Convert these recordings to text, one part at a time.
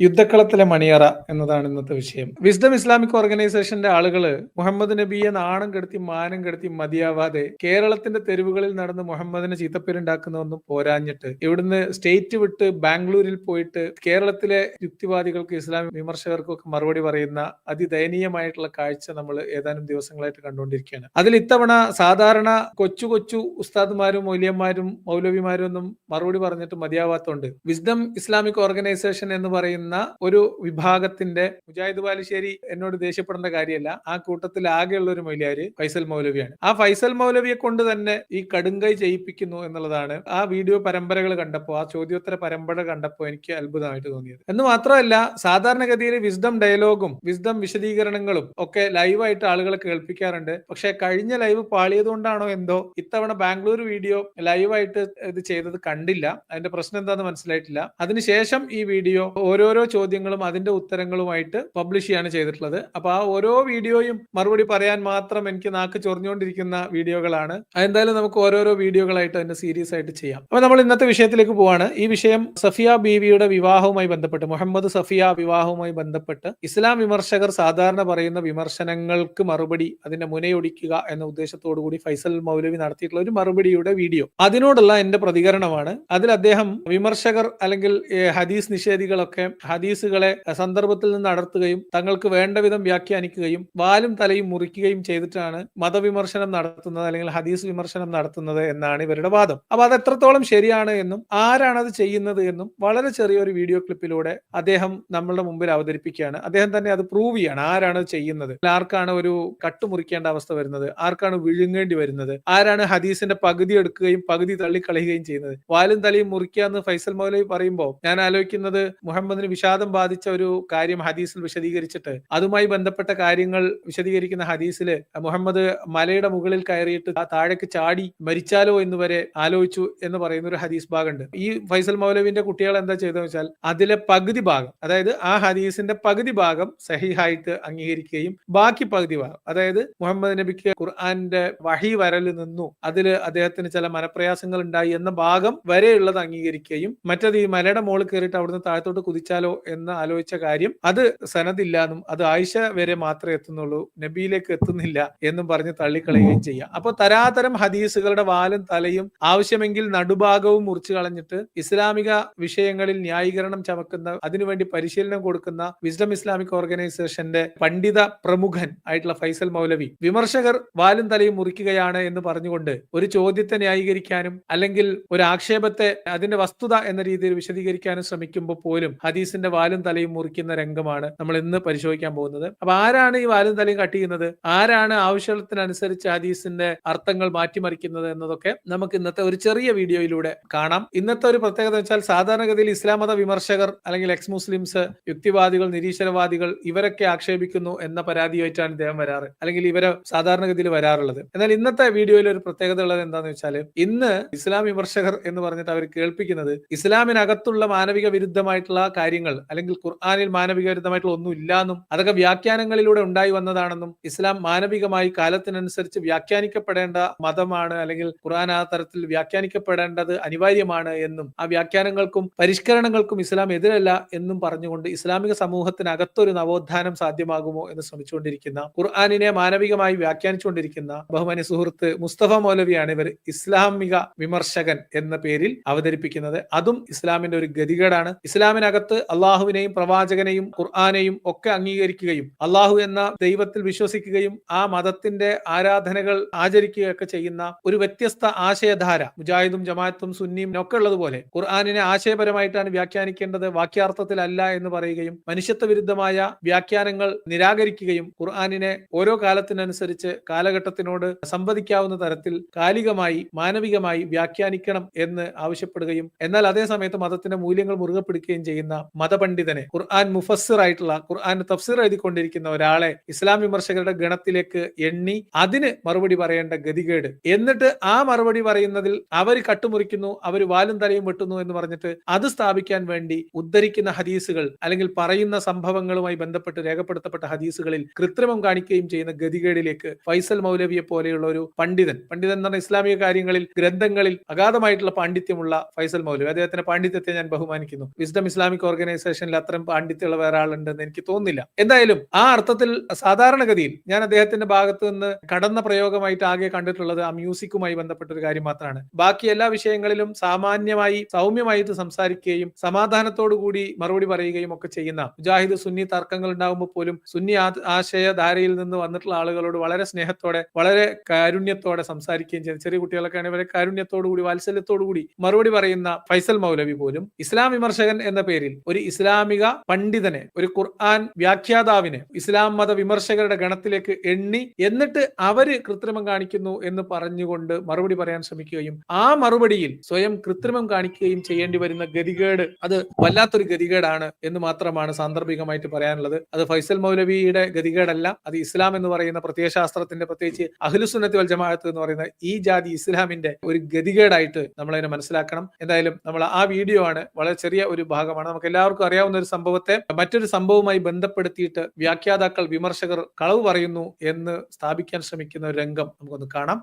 യുദ്ധക്കളത്തിലെ മണിയറ എന്നതാണ് ഇന്നത്തെ വിഷയം. വിസ്ഡം ഇസ്ലാമിക് ഓർഗനൈസേഷന്റെ ആളുകൾ മുഹമ്മദ് നബിയെ നാണം കെടുത്തി മാനം കെടുത്തി മതിയാവാതെ കേരളത്തിന്റെ തെരുവുകളിൽ നടന്ന് മുഹമ്മദിനെ ചീത്തപ്പേരുണ്ടാക്കുന്നതൊന്നും പോരാഞ്ഞിട്ട് ഇവിടുന്ന് സ്റ്റേറ്റ് വിട്ട് ബാംഗ്ലൂരിൽ പോയിട്ട് കേരളത്തിലെ യുക്തിവാദികൾക്ക് ഇസ്ലാം വിമർശകർക്കും ഒക്കെ മറുപടി പറയുന്ന അതിദയനീയമായിട്ടുള്ള കാഴ്ച നമ്മൾ ഏതാനും ദിവസങ്ങളായിട്ട് കണ്ടുകൊണ്ടിരിക്കുകയാണ്. അതിൽ ഇത്തവണ സാധാരണ കൊച്ചു കൊച്ചു ഉസ്താദ്മാരും മൗലിയന്മാരും മൗലവിമാരും ഒന്നും മറുപടി പറഞ്ഞിട്ട് മതിയാവാത്തോണ്ട് വിസ്ഡം ഇസ്ലാമിക് ഓർഗനൈസേഷൻ എന്ന് പറയുന്ന ഒരു വിഭാഗത്തിന്റെ മുജാഹിദ് ബാലുശ്ശേരി എന്നോട് ദേഷ്യപ്പെടേണ്ട കാര്യമല്ല. ആ കൂട്ടത്തിൽ ആകെയുള്ള ഒരു മൊയിലാര് ഫൈസൽ മൗലവിയാണ്. ആ ഫൈസൽ മൗലവിയെ കൊണ്ട് തന്നെ ഈ കടുങ്കൈ ചെയ്യിപ്പിക്കുന്നു എന്നുള്ളതാണ് ആ വീഡിയോ പരമ്പരകൾ കണ്ടപ്പോൾ ആ ചോദ്യോത്തര പരമ്പര കണ്ടപ്പോൾ എനിക്ക് അത്ഭുതമായിട്ട് തോന്നിയത്. എന്ന് മാത്രമല്ല സാധാരണഗതിയിൽ വിസ്ഡം ഡയലോഗും വിസ്ഡം വിശദീകരണങ്ങളും ഒക്കെ ലൈവായിട്ട് ആളുകളെ കേൾപ്പിക്കാറുണ്ട്. പക്ഷെ കഴിഞ്ഞ ലൈവ് പാളിയതുകൊണ്ടാണോ എന്തോ ഇത്തവണ ബാംഗ്ലൂർ വീഡിയോ ലൈവായിട്ട് ഇത് ചെയ്തത് കണ്ടില്ല. അതിന്റെ പ്രശ്നം എന്താണെന്ന് മനസ്സിലായിട്ടില്ല. അതിനുശേഷം ഈ വീഡിയോ ഓരോരോ ചോദ്യങ്ങളും അതിന്റെ ഉത്തരങ്ങളുമായിട്ട് പബ്ലിഷ് ചെയ്യാണ് ചെയ്തിട്ടുള്ളത്. അപ്പൊ ആ ഓരോ വീഡിയോയും മറുപടി പറയാൻ മാത്രം എനിക്ക് നാക്ക് ചൊറിഞ്ഞുകൊണ്ടിരിക്കുന്ന വീഡിയോകളാണ്. അതെന്തായാലും നമുക്ക് ഓരോരോ വീഡിയോകളായിട്ട് അതിന്റെ സീരീസ് ആയിട്ട് ചെയ്യാം. അപ്പൊ നമ്മൾ ഇന്നത്തെ വിഷയത്തിലേക്ക് പോവാണ്. ഈ വിഷയം സഫിയ ബീവിയുടെ വിവാഹവുമായി ബന്ധപ്പെട്ട് മുഹമ്മദ് സഫിയ വിവാഹവുമായി ബന്ധപ്പെട്ട് ഇസ്ലാം വിമർശകർ സാധാരണ പറയുന്ന വിമർശനങ്ങൾക്ക് മറുപടി അതിന്റെ മുനയൊടിക്കുക എന്ന ഉദ്ദേശത്തോടു കൂടി ഫൈസൽ മൗലവി നടത്തിയിട്ടുള്ള ഒരു മറുപടിയുടെ വീഡിയോ. അതിനോടുള്ള എന്റെ പ്രതികരണമാണ്. അതിൽ അദ്ദേഹം വിമർശകർ അല്ലെങ്കിൽ ഹദീസ് നിഷേധികളൊക്കെ ഹദീസുകളെ സന്ദർഭത്തിൽ നിന്ന് അടർത്തുകയും തങ്ങൾക്ക് വേണ്ട വിധം വ്യാഖ്യാനിക്കുകയും വാലും തലയും മുറിക്കുകയും ചെയ്തിട്ടാണ് മതവിമർശനം നടത്തുന്നത് അല്ലെങ്കിൽ ഹദീസ് വിമർശനം നടത്തുന്നത് എന്നാണ് ഇവരുടെ വാദം. അപ്പൊ അത് എത്രത്തോളം ശരിയാണ് എന്നും ആരാണ് അത് ചെയ്യുന്നത് എന്നും വളരെ ചെറിയൊരു വീഡിയോ ക്ലിപ്പിലൂടെ അദ്ദേഹം നമ്മളുടെ മുമ്പിൽ അവതരിപ്പിക്കുകയാണ്. അദ്ദേഹം തന്നെ അത് പ്രൂവ് ചെയ്യാണ് ആരാണ് ചെയ്യുന്നത്. ആർക്കാണ് ഒരു കട്ടുമുറിക്കേണ്ട അവസ്ഥ വരുന്നത്? ആർക്കാണ് വിഴുങ്ങേണ്ടി വരുന്നത്? ആരാണ് ഹദീസിന്റെ പകുതി എടുക്കുകയും പകുതി തള്ളിക്കളയുകയും ചെയ്യുന്നത്? വാലും തലയും മുറിക്കുക എന്ന് ഫൈസൽ മൗലവി പറയുമ്പോൾ ഞാൻ ആലോചിക്കുന്നത് മുഹമ്മദിന് വിഷാദം ബാധിച്ച ഒരു കാര്യം ഹദീസിൽ വിശദീകരിച്ചിട്ട് അതുമായി ബന്ധപ്പെട്ട കാര്യങ്ങൾ വിശദീകരിക്കുന്ന ഹദീസിൽ മുഹമ്മദ് മലയുടെ മുകളിൽ കയറിയിട്ട് താഴേക്ക് ചാടി മരിച്ചാലോ എന്ന് വരെ ആലോചിച്ചു എന്ന് പറയുന്ന ഒരു ഹദീസ് ഭാഗമുണ്ട്. ഈ ഫൈസൽ മൗലവിന്റെ കുട്ടികൾ എന്താ ചെയ്തതെന്ന് വെച്ചാൽ അതിലെ പകുതി ഭാഗം അതായത് ആ ഹദീസിന്റെ പകുതി ഭാഗം സഹിഹായിട്ട് അംഗീകരിക്കുകയും ബാക്കി പകുതി ഭാഗം അതായത് മുഹമ്മദ് നബിക്ക് ഖുർആന്റെ വഹി വരൽ നിന്നു അതിൽ അദ്ദേഹത്തിന് ചില മനപ്രയാസങ്ങൾ ഉണ്ടായി എന്ന ഭാഗം വരെയുള്ളത് അംഗീകരിക്കുകയും മറ്റത് ഈ മലയുടെ മുകളിൽ കയറിയിട്ട് അവിടുന്ന് താഴത്തോട്ട് കുതിച്ചാലോ എന്ന് ആലോചിച്ച കാര്യം അത് സനദില്ല എന്നും അത് ആയിഷ വരെ മാത്രമേ എത്തുന്നുള്ളൂ നബിയിലേക്ക് എത്തുന്നില്ല എന്നും പറഞ്ഞ് തള്ളിക്കളയുകയും ചെയ്യാം. അപ്പൊ തരാതരം ഹദീസുകളുടെ വാലും തലയും ആവശ്യമെങ്കിൽ നടുഭാഗവും മുറിച്ചു കളഞ്ഞിട്ട് ഇസ്ലാമിക വിഷയങ്ങളിൽ ന്യായീകരണം ചമക്കുന്ന അതിനുവേണ്ടി പരിശീലനം കൊടുക്കുന്ന വിസ്ഡം ഇസ്ലാമിക് ഓർഗനൈസേഷന്റെ പണ്ഡിത പ്രമുഖൻ ആയിട്ടുള്ള ഫൈസൽ മൗലവി വിമർശകർ വാലും തലയും മുറിക്കുകയാണ് എന്ന് പറഞ്ഞുകൊണ്ട് ഒരു ചോദ്യത്തെ ന്യായീകരിക്കാനും അല്ലെങ്കിൽ ഒരു ആക്ഷേപത്തെ അതിന്റെ വസ്തുത എന്ന രീതിയിൽ വിശദീകരിക്കാനും ശ്രമിക്കുമ്പോൾ പോലും ഹദീസിന്റെ വാലും തലയും മുറിക്കുന്ന രംഗമാണ് നമ്മൾ ഇന്ന് പരിശോധിക്കാൻ പോകുന്നത്. അപ്പൊ ആരാണ് ഈ വാലും തലയും കട്ട് ചെയ്യുന്നത്? ആരാണ് ആവശ്യത്തിനനുസരിച്ച് ഹദീസിന്റെ അർത്ഥങ്ങൾ മാറ്റിമറിക്കുന്നത് എന്നതൊക്കെ നമുക്ക് ഇന്നത്തെ ഒരു ചെറിയ വീഡിയോയിലൂടെ കാണാം. ഇന്നത്തെ ഒരു പ്രത്യേകത വെച്ചാൽ സാധാരണഗതിയിൽ ഇസ്ലാം മത വിമർശകർ അല്ലെങ്കിൽ എക്സ് മുസ്ലിംസ് യുക്തിവാദികൾ നിരീശ്വരവാദികൾ ഇവരൊക്കെ ആക്ഷേപിക്കുന്നു എന്ന പരാതിയായിട്ടാണ് ഇദ്ദേഹം വരാറ്. അല്ലെങ്കിൽ ഇവരെ സാധാരണഗതിയിൽ വരാറുള്ളത്. എന്നാൽ ഇന്നത്തെ വീഡിയോയിൽ ഒരു പ്രത്യേകത ഉള്ളത് എന്താണെന്ന് വെച്ചാൽ ഇന്ന് ഇസ്ലാം വിമർശകർ എന്ന് പറഞ്ഞിട്ട് അവർ കേൾപ്പിക്കുന്നത് ഇസ്ലാമിനകത്തുള്ള മാനവിക വിരുദ്ധമായിട്ടുള്ള കാര്യങ്ങൾ അല്ലെങ്കിൽ ഖുർആാനിൽ മാനവിക വിരുദ്ധമായിട്ടുള്ള ഒന്നും ഇല്ലാന്നും അതൊക്കെ വ്യാഖ്യാനങ്ങളിലൂടെ ഉണ്ടായി വന്നതാണെന്നും ഇസ്ലാം മാനവികമായി കാലത്തിനനുസരിച്ച് വ്യാഖ്യാനിക്കപ്പെടേണ്ട മതമാണ് അല്ലെങ്കിൽ ഖുർആൻ ആ തരത്തിൽ വ്യാഖ്യാനിക്കപ്പെടേണ്ടത് അനിവാര്യമാണ് എന്നും ആ വ്യാഖ്യാനങ്ങൾക്കും പരിഷ്കരണങ്ങൾക്കും ഇസ്ലാം എതിരല്ല എന്നും പറഞ്ഞുകൊണ്ട് ഇസ്ലാമിക സമൂഹത്തിനകത്തൊരു നവോത്ഥാനം സാധ്യമാകുമോ എന്ന് ശ്രമിച്ചുകൊണ്ടിരിക്കുന്ന ഖുർആാനിനെ മാനവികമായി വ്യാഖ്യാനിച്ചുകൊണ്ടിരിക്കുന്ന ബഹുമാനി സുഹൃത്ത് മുസ്തഫ മൗലവിയാണ് ഇവർ ഇസ്ലാമിക വിമർശകൻ എന്ന പേരിൽ അവതരിപ്പിക്കുന്നത്. അതും ഇസ്ലാമിന്റെ ഒരു ഗതികേടാണ്. ഇസ്ലാമിനകത്ത് അള്ളാഹുവിനെയും പ്രവാചകനെയും ഖുർആാനെയും ഒക്കെ അംഗീകരിക്കുകയും അള്ളാഹു എന്ന ദൈവത്തിൽ വിശ്വസിക്കുകയും ആ മതത്തിന്റെ ആരാധനകൾ ആചരിക്കുകയൊക്കെ ചെയ്യുന്ന ഒരു വ്യത്യസ്ത ആശയധാര മുജാഹിദും ജമാഅത്തും സുന്നിയും ഒക്കെ ഉള്ളതുപോലെ ഖുർആാനിനെ ആശയപരമായിട്ടാണ് വ്യാഖ്യാനിക്കേണ്ടത് വാക്യാർത്ഥത്തിലല്ല എന്ന് പറയുകയും മനുഷ്യത്വ വിരുദ്ധമായ വ്യാഖ്യാനങ്ങൾ നിരാകരിക്കുകയും ഖുർആാനിനെ ഓരോ കാലത്തിനനുസരിച്ച് കാലഘട്ടത്തിനോട് സംവദിക്കാവുന്ന തരത്തിൽ കാലികമായി മാനവികമായി വ്യാഖ്യാനിക്കണം എന്ന് ആവശ്യപ്പെടുകയും എന്നാൽ അതേ സമയത്ത് മതത്തിന്റെ മൂല്യങ്ങൾ മുറുകെ പിടിക്കുകയും ചെയ്യുന്ന മതപണ്ഡിതനെ ഖുർആൻ മുഫസ്സിർ ആയിട്ടുള്ള ഖുർആൻ തഫ്സീർ എഴുതിക്കൊണ്ടിരിക്കുന്ന ഒരാളെ ഇസ്ലാം വിമർശകരുടെ ഗണത്തിലേക്ക് എണ്ണി അതിന് മറുപടി പറയേണ്ട ഗതികേട്. എന്നിട്ട് ആ മറുപടി പറയുന്നതിൽ അവർ കട്ടുമുറിക്കുന്നു അവർ വാലും തലയും വെട്ടുന്നു എന്ന് പറഞ്ഞിട്ട് അത് സ്ഥാപിക്കാൻ വേണ്ടി ഉദ്ധരിക്കുന്ന ഹദീസുകൾ അല്ലെങ്കിൽ പറയുന്ന സംഭവങ്ങളുമായി ബന്ധപ്പെട്ട് രേഖപ്പെടുത്തപ്പെട്ട ഹദീസുകളിൽ കൃത്രിമം കാണിക്കുകയും ചെയ്യുന്ന ഗതികേടിലേക്ക് ഫൈസൽ മൗലവിയെ പോലെയുള്ള ഒരു പണ്ഡിതൻ പണ്ഡിതൻ എന്ന് പറഞ്ഞ ഇസ്ലാമിക കാര്യങ്ങളിൽ ഗ്രന്ഥങ്ങളിൽ അഗാധമായിട്ടുള്ള പാണ്ഡിത്യമുള്ള ഫൈസൽ മൗലവി അദ്ദേഹത്തിന്റെ പാണ്ഡിത്യത്തെ ഞാൻ ബഹുമാനിക്കുന്നു. വിസ്ഡം ഇസ്ലാമിക് ഓർഗനൈസേഷൻ ഓർഗനൈസേഷനിൽ അത്രയും പാണ്ഡിത്യമുള്ള വേറെ ആളുണ്ടെന്ന് എനിക്ക് തോന്നുന്നില്ല. എന്തായാലും ആ അർത്ഥത്തിൽ സാധാരണഗതിയിൽ ഞാൻ അദ്ദേഹത്തിന്റെ ഭാഗത്ത് നിന്ന് കടന്ന പ്രയോഗമായിട്ട് ആകെ കണ്ടിട്ടുള്ളത് ആ മ്യൂസിക്കുമായി ബന്ധപ്പെട്ട ഒരു കാര്യം മാത്രമാണ്. ബാക്കി എല്ലാ വിഷയങ്ങളിലും സാമാന്യമായി സൗമ്യമായിട്ട് സംസാരിക്കുകയും സമാധാനത്തോടു കൂടി മറുപടി പറയുകയും ഒക്കെ ചെയ്യുന്ന മുജാഹിദ് സുന്നി തർക്കങ്ങൾ ഉണ്ടാകുമ്പോൾ പോലും സുന്നി ആശയധാരയിൽ നിന്ന് വന്നിട്ടുള്ള ആളുകളോട് വളരെ സ്നേഹത്തോടെ വളരെ കാരുണ്യത്തോടെ സംസാരിക്കുകയും ചെയ്യുന്ന ചെറിയ കുട്ടികളൊക്കെ ആണെങ്കിൽ വളരെ കാരുണ്യത്തോടു കൂടി വാത്സല്യത്തോടു കൂടി മറുപടി പറയുന്ന ഫൈസൽ മൗലവി പോലും ഇസ്ലാം വിമർശകൻ എന്ന പേരിൽ ഒരു ഇസ്ലാമിക പണ്ഡിതനെ ഒരു ഖുർആൻ വ്യാഖ്യാതാവിനെ ഇസ്ലാം മത വിമർശകരുടെ ഗണത്തിലേക്ക് എണ്ണി എന്നിട്ട് അവർ കൃത്രിമം കാണിക്കുന്നു എന്ന് പറഞ്ഞുകൊണ്ട് മറുപടി പറയാൻ ശ്രമിക്കുകയും ആ മറുപടിയിൽ സ്വയം കൃത്രിമം കാണിക്കുകയും ചെയ്യേണ്ടി വരുന്ന ഗതികേട് അത് വല്ലാത്തൊരു ഗതികേടാണ് എന്ന് മാത്രമാണ് സാന്ദർഭികമായിട്ട് പറയാനുള്ളത്. അത് ഫൈസൽ മൗലവിയുടെ ഗതികേടല്ല. അത് ഇസ്ലാം എന്ന് പറയുന്ന പ്രത്യയശാസ്ത്രത്തിന്റെ പ്രത്യേകിച്ച് അഖിലുസുന്നത്തി വൽ ജമാഅത്ത് എന്ന് പറയുന്ന ഈ ജാതി ഇസ്ലാമിന്റെ ഒരു ഗതികേടായിട്ട് നമ്മൾ അതിനെ മനസ്സിലാക്കണം. എന്തായാലും നമ്മൾ ആ വീഡിയോ ആണ് വളരെ ചെറിയ ഒരു ഭാഗമാണ്. നമുക്ക് എല്ലാവർക്കും അറിയാവുന്ന ഒരു സംഭവത്തെ മറ്റൊരു സംഭവവുമായി ബന്ധപ്പെടുത്തിയിട്ട് വ്യാഖ്യാതാക്കൾ വിമർശകർ കളവ് പറയുന്നു എന്ന് സ്ഥാപിക്കാൻ ശ്രമിക്കുന്ന ഒരു രംഗം നമുക്കൊന്ന് കാണാം.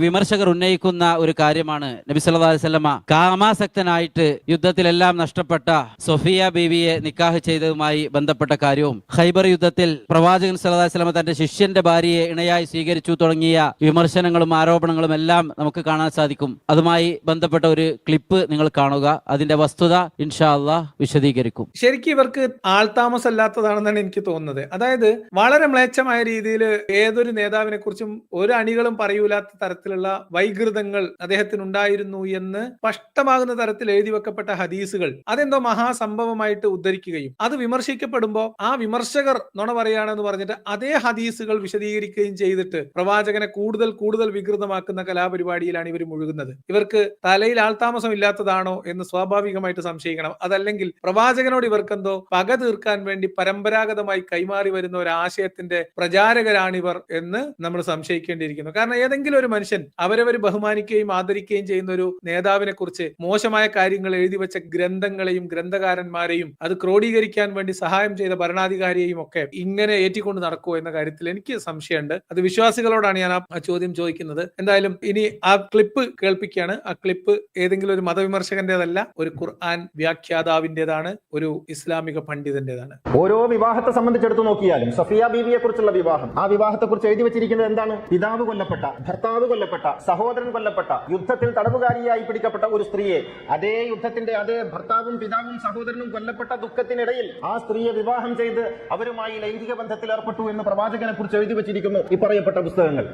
വിമർശകർ ഉന്നയിക്കുന്ന ഒരു കാര്യമാണ്. നബി വസല്ലമ കാമാസക്തനായിട്ട് യുദ്ധത്തിലെല്ലാം നഷ്ടപ്പെട്ട സൊഫിയ ബീവിയെ നിക്കാഹ് ചെയ്തതുമായി ബന്ധപ്പെട്ട കാര്യവും ഖൈബർ യുദ്ധത്തിൽ പ്രവാചകൻ വസല്ലമ തന്റെ ശിഷ്യന്റെ ഭാര്യയെ ഇണയായി സ്വീകരിച്ചു തുടങ്ങിയ വിമർശനങ്ങളും ആരോപണങ്ങളും എല്ലാം നമുക്ക് കാണാൻ സാധിക്കും. അതുമായി ബന്ധപ്പെട്ട ഒരു ക്ലിപ്പ് നിങ്ങൾ കാണുക. അതിന്റെ വസ്തുത ഇൻഷാ അള്ളാഹ് വിശദീകരിക്കും. ശരിക്കും ഇവർക്ക് ആൾതാമസം അല്ലാത്തതാണെന്നാണ് എനിക്ക് തോന്നുന്നത്. അതായത് വളരെ മ്ലേച്ഛമായ രീതിയിൽ ഏതൊരു നേതാവിനെ കുറിച്ചും ഒരു അണികളും പറയൂലാത്ത തരത്തിലുള്ള വൈകൃതങ്ങൾ അദ്ദേഹത്തിന് ഉണ്ടായിരുന്നു എന്ന് സ്പഷ്ടമാകുന്ന തരത്തിൽ എഴുതി വെക്കപ്പെട്ട ഹദീസുകൾ അതെന്തോ മഹാസംഭവമായിട്ട് ഉദ്ധരിക്കുകയും അത് വിമർശിക്കപ്പെടുമ്പോൾ ആ വിമർശകർ നുണ പറയുകയാണെന്ന് പറഞ്ഞിട്ട് അതേ ഹദീസുകൾ വിശദീകരിക്കുകയും ചെയ്തിട്ട് പ്രവാചകനെ കൂടുതൽ കൂടുതൽ വികൃതമാക്കുന്ന കലാപരിപാടിയിലാണ് ഇവർ മുഴുകുന്നത്. ഇവർക്ക് തലയിൽ ആൾതാമസം ഇല്ലാത്തതാണോ എന്ന് സ്വാഭാവികമായിട്ട് സംശയിക്കണം. അതല്ലെങ്കിൽ പ്രവാചകനോട് ഇവർക്കെന്തോ പക തീർക്കാൻ വേണ്ടി പരമ്പരാഗതമായി കൈമാറി വരുന്ന ഒരു ആശയത്തിന്റെ പ്രചാരകരാണിവർ എന്ന് നമ്മൾ സംശയിക്കേണ്ടിയിരിക്കുന്നു. കാരണം ഏതെങ്കിലും ഒരു മനുഷ്യൻ അവരവർ ബഹുമാനിക്കുകയും ആദരിക്കുകയും ചെയ്യുന്ന ഒരു നേതാവിനെ കുറിച്ച് മോശമായ കാര്യങ്ങൾ എഴുതി വെച്ച ഗ്രന്ഥങ്ങളെയും ഗ്രന്ഥകാരന്മാരെയും അത് ക്രോഡീകരിക്കാൻ വേണ്ടി സഹായം ചെയ്ത ഭരണാധികാരിയെയും ഒക്കെ ഇങ്ങനെ ഏറ്റിക്കൊണ്ട് നടക്കുമോ എന്ന കാര്യത്തിൽ എനിക്ക് സംശയമുണ്ട്. അത് വിശ്വാസികളോടാണ് ഞാൻ ആ ചോദ്യം ചോദിക്കുന്നത്. എന്തായാലും ഇനി ആ ക്ലിപ്പ് കേൾപ്പിക്കുകയാണ്. ആ ക്ലിപ്പ് ഏതെങ്കിലും ഒരു മതവിമർശകന്റേതല്ല ഒരു ഖുർആൻ വ്യാഖ്യാതാവിന്റേതാണ്. ഒരു ഇസ്ലാമിക പണ്ഡിതന്റേതാണ്. ഓരോ വിവാഹത്തെ സംബന്ധിച്ചെടുത്ത് നോക്കിയാലും സഫിയ ബീവിയെ കുറിച്ചുള്ള വിവാഹം ആ വിവാഹത്തെ കുറിച്ച് എഴുതി വെച്ചിരിക്കുന്നത് എന്താണ്? പിതാവ് കൊല്ലപ്പെട്ട ഭർത്താവ് കൊല്ലപ്പെട്ട സഹോദരൻ കൊല്ലപ്പെട്ട യുദ്ധത്തിൽ തടവുകാരിയായി പിടിക്കപ്പെട്ട ഒരു സ്ത്രീയെ അതേ യുദ്ധത്തിന്റെ അതേ ഭർത്താവും പിതാവും സഹോദരനും കൊല്ലപ്പെട്ട ദുഃഖത്തിനിടയിൽ ആ സ്ത്രീയെ വിവാഹം ചെയ്ത് അവരുമായി ലൈംഗിക ബന്ധത്തിൽ ഏർപ്പെട്ടു എന്ന് പ്രവാചകനെ കുറിച്ച് എഴുതി വെച്ചിരിക്കുന്നു ഈ പറയപ്പെട്ട പുസ്തകങ്ങൾ.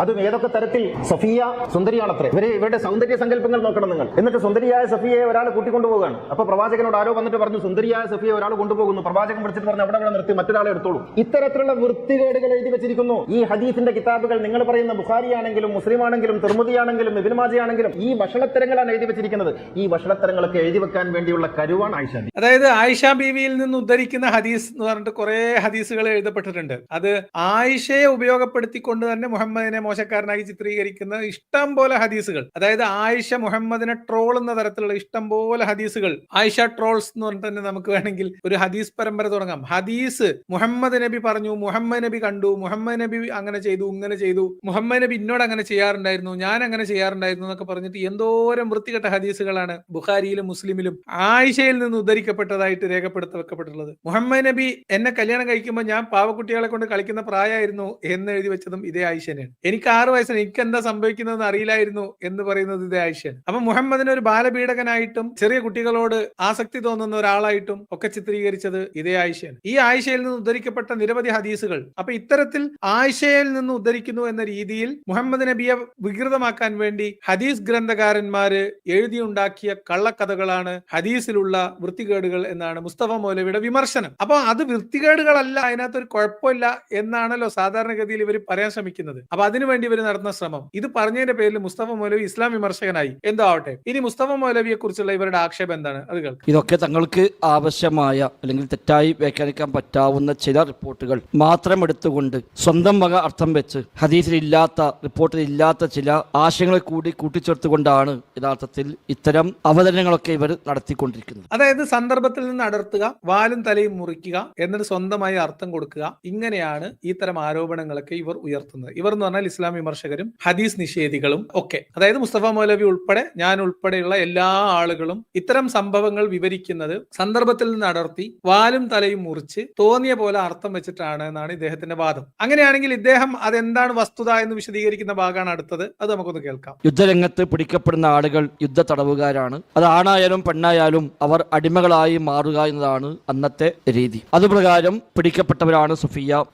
അതും ഏതൊക്കെ തരത്തിൽ? സഫിയ സുന്ദരിയാണത്രേ. ഇവരെ ഇവരുടെ സൗന്ദര്യ സങ്കല്പങ്ങൾ നോക്കണം നിങ്ങൾ. എന്നിട്ട് സുന്ദരിയായ സഫിയെ ഒരാൾ കൂട്ടിക്കൊണ്ടുപോകുകയാണ് അപ്പൊ പ്രവാചകനോട് ആരോ വന്നിട്ട് പറഞ്ഞു സുന്ദരിയായ സഫിയെ ഒരാൾ കൊണ്ടുപോകുന്നു. പ്രവാചകൻ പഠിച്ചിട്ട് പറഞ്ഞു അവിടെ അവിടെ നിർത്തി മറ്റൊരാളെ എടുത്തോളൂ. ഇത്തരത്തിലുള്ള വൃത്തികേടുകൾ എഴുതി വെച്ചിരിക്കുന്നു. ഈ ഹദീസിന്റെ കിതാബുകൾ നിങ്ങൾ പറയുന്ന ബുഖാരി ആണെങ്കിലും മുസ്ലിം ആണെങ്കിലും തിർമുദിയാണെങ്കിലും ഇബിൻമാജയാണെങ്കിലും ഈ വഷളത്തരങ്ങളാണ് എഴുതി വെച്ചിരിക്കുന്നത്. ഈ വഷളത്തരങ്ങളൊക്കെ എഴുതി വെക്കാൻ വേണ്ടിയുള്ള കരുവാണ് ആയിഷ അതായത് ആയിഷ ബീവിയിൽ നിന്ന് ഉദ്ധരിക്കുന്ന ഹദീസ് എന്ന് പറഞ്ഞിട്ട് കുറെ ഹദീസുകൾ എഴുതപ്പെട്ടിട്ടുണ്ട്. അത് ആയിഷയെ ഉപയോഗപ്പെടുത്തിക്കൊണ്ട് തന്നെ മുഹമ്മദിനെ മോശക്കാരനായി ചിത്രീകരിക്കുന്ന ഇഷ്ടം പോലെ ഹദീസുകൾ. അതായത് ആയിഷ മുഹമ്മദിനെ ട്രോളുന്ന തരത്തിലുള്ള ഇഷ്ടം പോലെ ഹദീസുകൾ. ആയിഷ ട്രോൾസ് എന്ന് പറഞ്ഞിട്ട് തന്നെ നമുക്ക് വേണമെങ്കിൽ ഒരു ഹദീസ് പരമ്പര തുടങ്ങാം. ഹദീസ് മുഹമ്മദ് നബി പറഞ്ഞു മുഹമ്മദ് നബി കണ്ടു മുഹമ്മദ് നബി അങ്ങനെ ചെയ്തു ഇങ്ങനെ ചെയ്തു മുഹമ്മദ് നബി എന്നോട് അങ്ങനെ ചെയ്യാറുണ്ടായിരുന്നു ഞാൻ അങ്ങനെ ചെയ്യാറുണ്ടായിരുന്നു എന്നൊക്കെ പറഞ്ഞിട്ട് എന്തോരം വൃത്തികെട്ട ഹദീസുകളാണ് ബുഖാരിയിലും മുസ്ലിമിലും ആയിഷയിൽ നിന്ന് ഉദ്ധരിക്കപ്പെട്ടതായിട്ട് രേഖപ്പെടുത്ത വെക്കപ്പെട്ടിട്ടുള്ളത് മുഹമ്മദ് നബി എന്നെ കല്യാണം കഴിക്കുമ്പോൾ ഞാൻ പാവക്കുട്ടികളെ കൊണ്ട് കളിക്കുന്ന പ്രായമായിരുന്നു എന്ന് എഴുതി വെച്ചതും ഇതേ ആയിഷനെയാണ്. എനിക്ക് ആറു വയസ്സിന് എനിക്ക് എന്താ സംഭവിക്കുന്നതെന്ന് അറിയില്ലായിരുന്നു എന്ന് പറയുന്നത് ഇതേ ആയിഷയാണ് അപ്പൊ മുഹമ്മദിന് ഒരു ബാലപീഡകനായിട്ടും ചെറിയ കുട്ടികളോട് ആസക്തി തോന്നുന്ന ഒരാളായിട്ടും ഒക്കെ ചിത്രീകരിച്ചത് ഇതേ ആയിഷയാണ്. ഈ ആയിഷയിൽ നിന്ന് ഉദ്ധരിക്കപ്പെട്ട നിരവധി ഹദീസുകൾ. അപ്പൊ ഇത്തരത്തിൽ ആയിഷയിൽ നിന്ന് ഉദ്ധരിക്കുന്നു എന്ന രീതിയിൽ മുഹമ്മദ് നബിയെ വികൃതമാക്കാൻ വേണ്ടി ഹദീസ് ഗ്രന്ഥകാരന്മാര് എഴുതിയുണ്ടാക്കിയ കള്ളക്കഥകളാണ് ഹദീസിലുള്ള വൃത്തികേടുകൾ എന്നാണ് മുസ്തഫ മൗലവിയുടെ വിമർശനം. അപ്പൊ അത് വൃത്തികേടുകളല്ല അതിനകത്ത് ഒരു കുഴപ്പമില്ല എന്നാണല്ലോ സാധാരണഗതിയിൽ ഇവർ പറയാൻ ശ്രമിക്കുന്നത്. അപ്പൊ അതിനുവേണ്ടി ഇവർ നടത്തുന്ന ശ്രമം. ഇത് പറഞ്ഞതിന്റെ പേരിൽ മുസ്തഫ മൗലവി ഇസ്ലാം വിമർശകനായി. എന്തോ ആവട്ടെ ഇനി മുസ്തഫ മൗലവിയെ കുറിച്ചുള്ള ഇവരുടെ ആക്ഷേപം എന്താണ്? അത് കേൾക്കാം. ഇതൊക്കെ തങ്ങൾക്ക് ആവശ്യമായ അല്ലെങ്കിൽ തെറ്റായി വ്യാഖ്യാനിക്കാൻ പറ്റാവുന്ന ചില റിപ്പോർട്ടുകൾ മാത്രം എടുത്തുകൊണ്ട് സ്വന്തം വക അർത്ഥം വെച്ച് ഹദീസിലില്ലാത്ത റിപ്പോർട്ടിൽ ഇല്ലാത്ത ചില ആശയങ്ങളെ കൂടി കൂട്ടിച്ചേർത്തുകൊണ്ടാണ് യഥാർത്ഥത്തിൽ ഇത്തരം അവതരണങ്ങളൊക്കെ ഇവർ നടത്തിക്കൊണ്ടിരിക്കുന്നത്. അതായത് സന്ദർഭത്തിൽ നിന്ന് അടർത്തുക വാലും തലയും മുറിക്കുക എന്നിട്ട് സ്വന്തമായി അർത്ഥം കൊടുക്കുക ഇങ്ങനെയാണ് ഇത്തരം ആരോപണങ്ങളൊക്കെ ഇവർ ഉയർത്തുന്നത്. ഇവർ എന്ന് പറഞ്ഞാൽ ഇസ്ലാം വിമർശകരും ഹദീസ് നിഷേധികളും ഒക്കെ. അതായത് മുസ്തഫ മൗലവി ഉൾപ്പെടെ ഞാൻ ഉൾപ്പെടെയുള്ള എല്ലാ ആളുകളും ഇത്തരം സംഭവങ്ങൾ വിവരിക്കുന്നത് സന്ദർഭത്തിൽ നിന്ന് അടർത്തി വാലും തലയും മുറിച്ച് തോന്നിയ പോലെ അർത്ഥം വെച്ചിട്ടാണ് എന്നാണ് ഇദ്ദേഹത്തിന്റെ വാദം. അങ്ങനെയാണെങ്കിൽ ഇദ്ദേഹം അതെന്താണ് വസ്തുത എന്ന് വിശദീകരിക്കുന്ന ഭാഗമാണ് അടുത്തത്. അത് നമുക്കൊന്ന് കേൾക്കാം. യുദ്ധരംഗത്ത് പിടിക്കപ്പെടുന്ന ആളുകൾ യുദ്ധ തടവുകാരാണ് അത് ആണായാലും പെണ്ണായാലും അവർ അടിമകളായി മാറുക എന്നതാണ് അന്നത്തെ രീതി. അതുപ്രകാരം പിടിക്കപ്പെട്ടവരാണ് സുഫിയ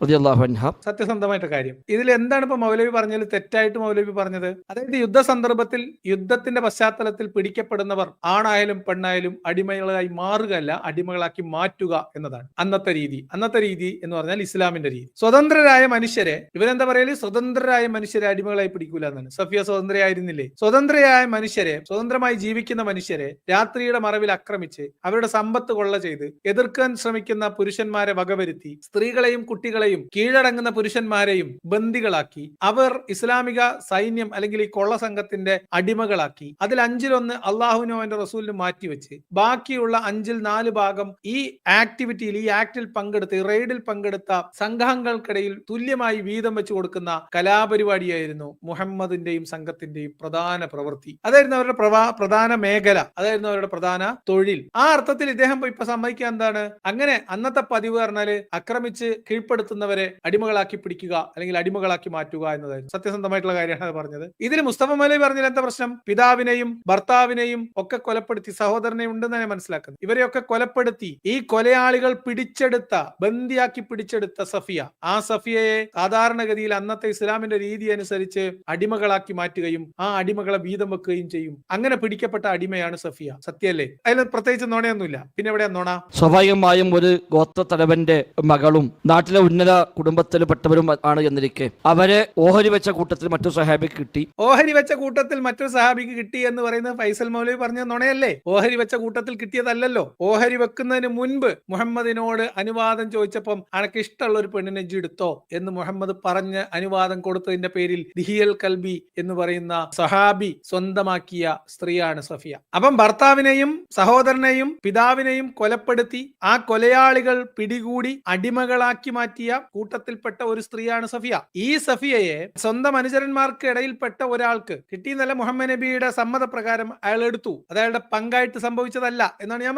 സത്യസന്ധമായിട്ട് കാര്യം. ഇതിൽ എന്താണ് ഇപ്പൊ മൗലവി പറഞ്ഞത്? തെറ്റായിട്ട് മൗലവി പറഞ്ഞത്? അതായത് യുദ്ധ സന്ദർഭത്തിൽ യുദ്ധത്തിന്റെ പശ്ചാത്തലത്തിൽ പിടിക്കപ്പെടുന്നവർ ആണായാലും പെണ്ണായാലും അടിമകളായി മാറുകയല്ല അടിമകളാക്കി മാറ്റുക എന്നതാണ്. അന്നത്തെ രീതി. അന്നത്തെ രീതി എന്ന് പറഞ്ഞാൽ ഇസ്ലാമിന്റെ രീതി. സ്വതന്ത്രരായ മനുഷ്യരെ ഇവരെന്താ പറയൽ? സ്വതന്ത്രരായ മനുഷ്യരെ അടിമകളായി പിടിക്കൂല എന്നാണ്. സഫിയ സ്വതന്ത്രയായിരുന്നില്ലേ? സ്വതന്ത്രയായ മനുഷ്യരെ സ്വതന്ത്രമായി ജീവിക്കുന്ന മനുഷ്യരെ രാത്രിയുടെ മറവിൽ ആക്രമിച്ച് അവരുടെ സമ്പത്ത് കൊള്ള ചെയ്ത് എതിർക്കാൻ ശ്രമിക്കുന്ന പുരുഷന്മാരെ വകവരുത്തി സ്ത്രീകളെയും കുട്ടികളെയും കീഴടങ്ങുന്ന പുരുഷന്മാരെയും ബന്ദികളാക്കി അവർ ഇസ്ലാമിക സൈന്യം അല്ലെങ്കിൽ ഈ കൊള്ള സംഘത്തിന്റെ അടിമകളാക്കി. അതിൽ അഞ്ചിലൊന്ന് അള്ളാഹുവിനോ അവന്റെ റസൂലിനും മാറ്റിവെച്ച് ബാക്കിയുള്ള അഞ്ചിൽ നാല് ഭാഗം ഈ ആക്ടിവിറ്റിയിൽ ഈ ആക്ടിൽ പങ്കെടുത്ത് ഈ റെയ്ഡിൽ പങ്കെടുത്ത സംഘങ്ങൾക്കിടയിൽ തുല്യമായി വീതം വെച്ച് കൊടുക്കുന്ന കലാപരിപാടിയായിരുന്നു മുഹമ്മദിന്റെയും സംഘത്തിന്റെയും പ്രധാന പ്രവൃത്തി. അതായിരുന്നു അവരുടെ പ്രധാന മേഖല അതായിരുന്നു അവരുടെ പ്രധാന തൊഴിൽ. ആ അർത്ഥത്തിൽ ഇദ്ദേഹം ഇപ്പൊ സമ്മതിക്കുക എന്താണ്? അങ്ങനെ അന്നത്തെ പതിവ് പറഞ്ഞാൽ ആക്രമിച്ച് കീഴ്പ്പെടുത്തുന്നവരെ അടിമകളാക്കി പിടിക്കുക അല്ലെങ്കിൽ അടിമകളാക്കി മാറ്റുക എന്നതായിരുന്നു സത്യസന്ധമായിട്ടുള്ള കാര്യമാണ് അത് പറഞ്ഞത്. ഇതിന് മുസ്തഫ മലി പറഞ്ഞതിൽ എന്താ പ്രശ്നം? പിതാവിനെയും ഭർത്താവിനെയും ഒക്കെ കൊലപ്പെടുത്തി സഹോദരനെയും തന്നെ മനസ്സിലാക്കുന്നത്. ഇവരെയൊക്കെ കൊലപ്പെടുത്തി. ഈ കൊലയാളികൾ പിടിച്ചെടുത്ത ബന്ദിയാക്കി പിടിച്ചെടുത്ത സഫിയ. ആ സഫിയയെ സാധാരണഗതിയിൽ അന്നത്തെ ഇസ്ലാമിന്റെ രീതി അനുസരിച്ച് അടിമകളാക്കി മാറ്റുകയും ആ അടിമകളെ വീതം വെക്കുകയും ചെയ്യും. അങ്ങനെ പിടിക്കപ്പെട്ട അടിമയാണ് സഫിയ. സത്യല്ലേ? അതിൽ പ്രത്യേകിച്ച് നുണയൊന്നുമില്ല. പിന്നെ എവിടെയാ നുണ? സ്വാഭാവികമായും ഒരു ഗോത്ര തലവന്റെ മകളും നാട്ടിലെ ഉന്നത കുടുംബത്തിൽപ്പെട്ടവരും ആണ് എന്നിരിക്കെ. അവരെ ഓഹരി വെച്ച കൂട്ടത്തിൽ മറ്റു സഹാബിക്ക് കിട്ടി. ഓഹരി വെച്ച കൂട്ടത്തിൽ മറ്റൊരു സഹാബിക്ക് കിട്ടി എന്ന് പറയുന്നത് ഫൈസൽ മൗലവി പറഞ്ഞ നുണയല്ലേ? ഓഹരി വെച്ച കൂട്ടത്തിൽ കിട്ടിയതല്ലല്ലോ. ഓഹരി വെക്കുന്നതിന് മുൻപ് മുഹമ്മദിനോട് അനുവാദം ചോദിച്ചപ്പം അനക്ക് ഇഷ്ടമുള്ള ഒരു പെണ്ണിനെ ജിടുത്തോ എന്ന് മുഹമ്മദ് പറഞ്ഞ് അനുവാദം കൊടുത്തതിന്റെ പേരിൽ ദിഹിയൽ കൽബി എന്ന് പറയുന്ന സഹാബി സ്വന്തമാക്കിയ സ്ത്രീയാണ് സഫിയ. അപ്പം ഭർത്താവിനെയും സഹോദരനെയും പിതാവിനെയും കൊലപ്പെടുത്തി ആ കൊലയാളികൾ പിടികൂടി അടിമകളാക്കി മാറ്റിയ കൂട്ടത്തിൽപ്പെട്ട ഒരു സ്ത്രീയാണ് സഫിയ. ഈ സഫിയയെ സ്വന്തം അനുചരന്മാർക്ക് ഇടയിൽപ്പെട്ട ഒരാൾക്ക് കിട്ടിയെന്നല്ല മുഹമ്മദ് നബിയുടെ സമ്മതപ്രകാരം അയാൾ എടുത്തു. അത് അയാളുടെ പങ്കായിട്ട് സംഭവിച്ചതല്ല എന്നാണ് ഞാൻ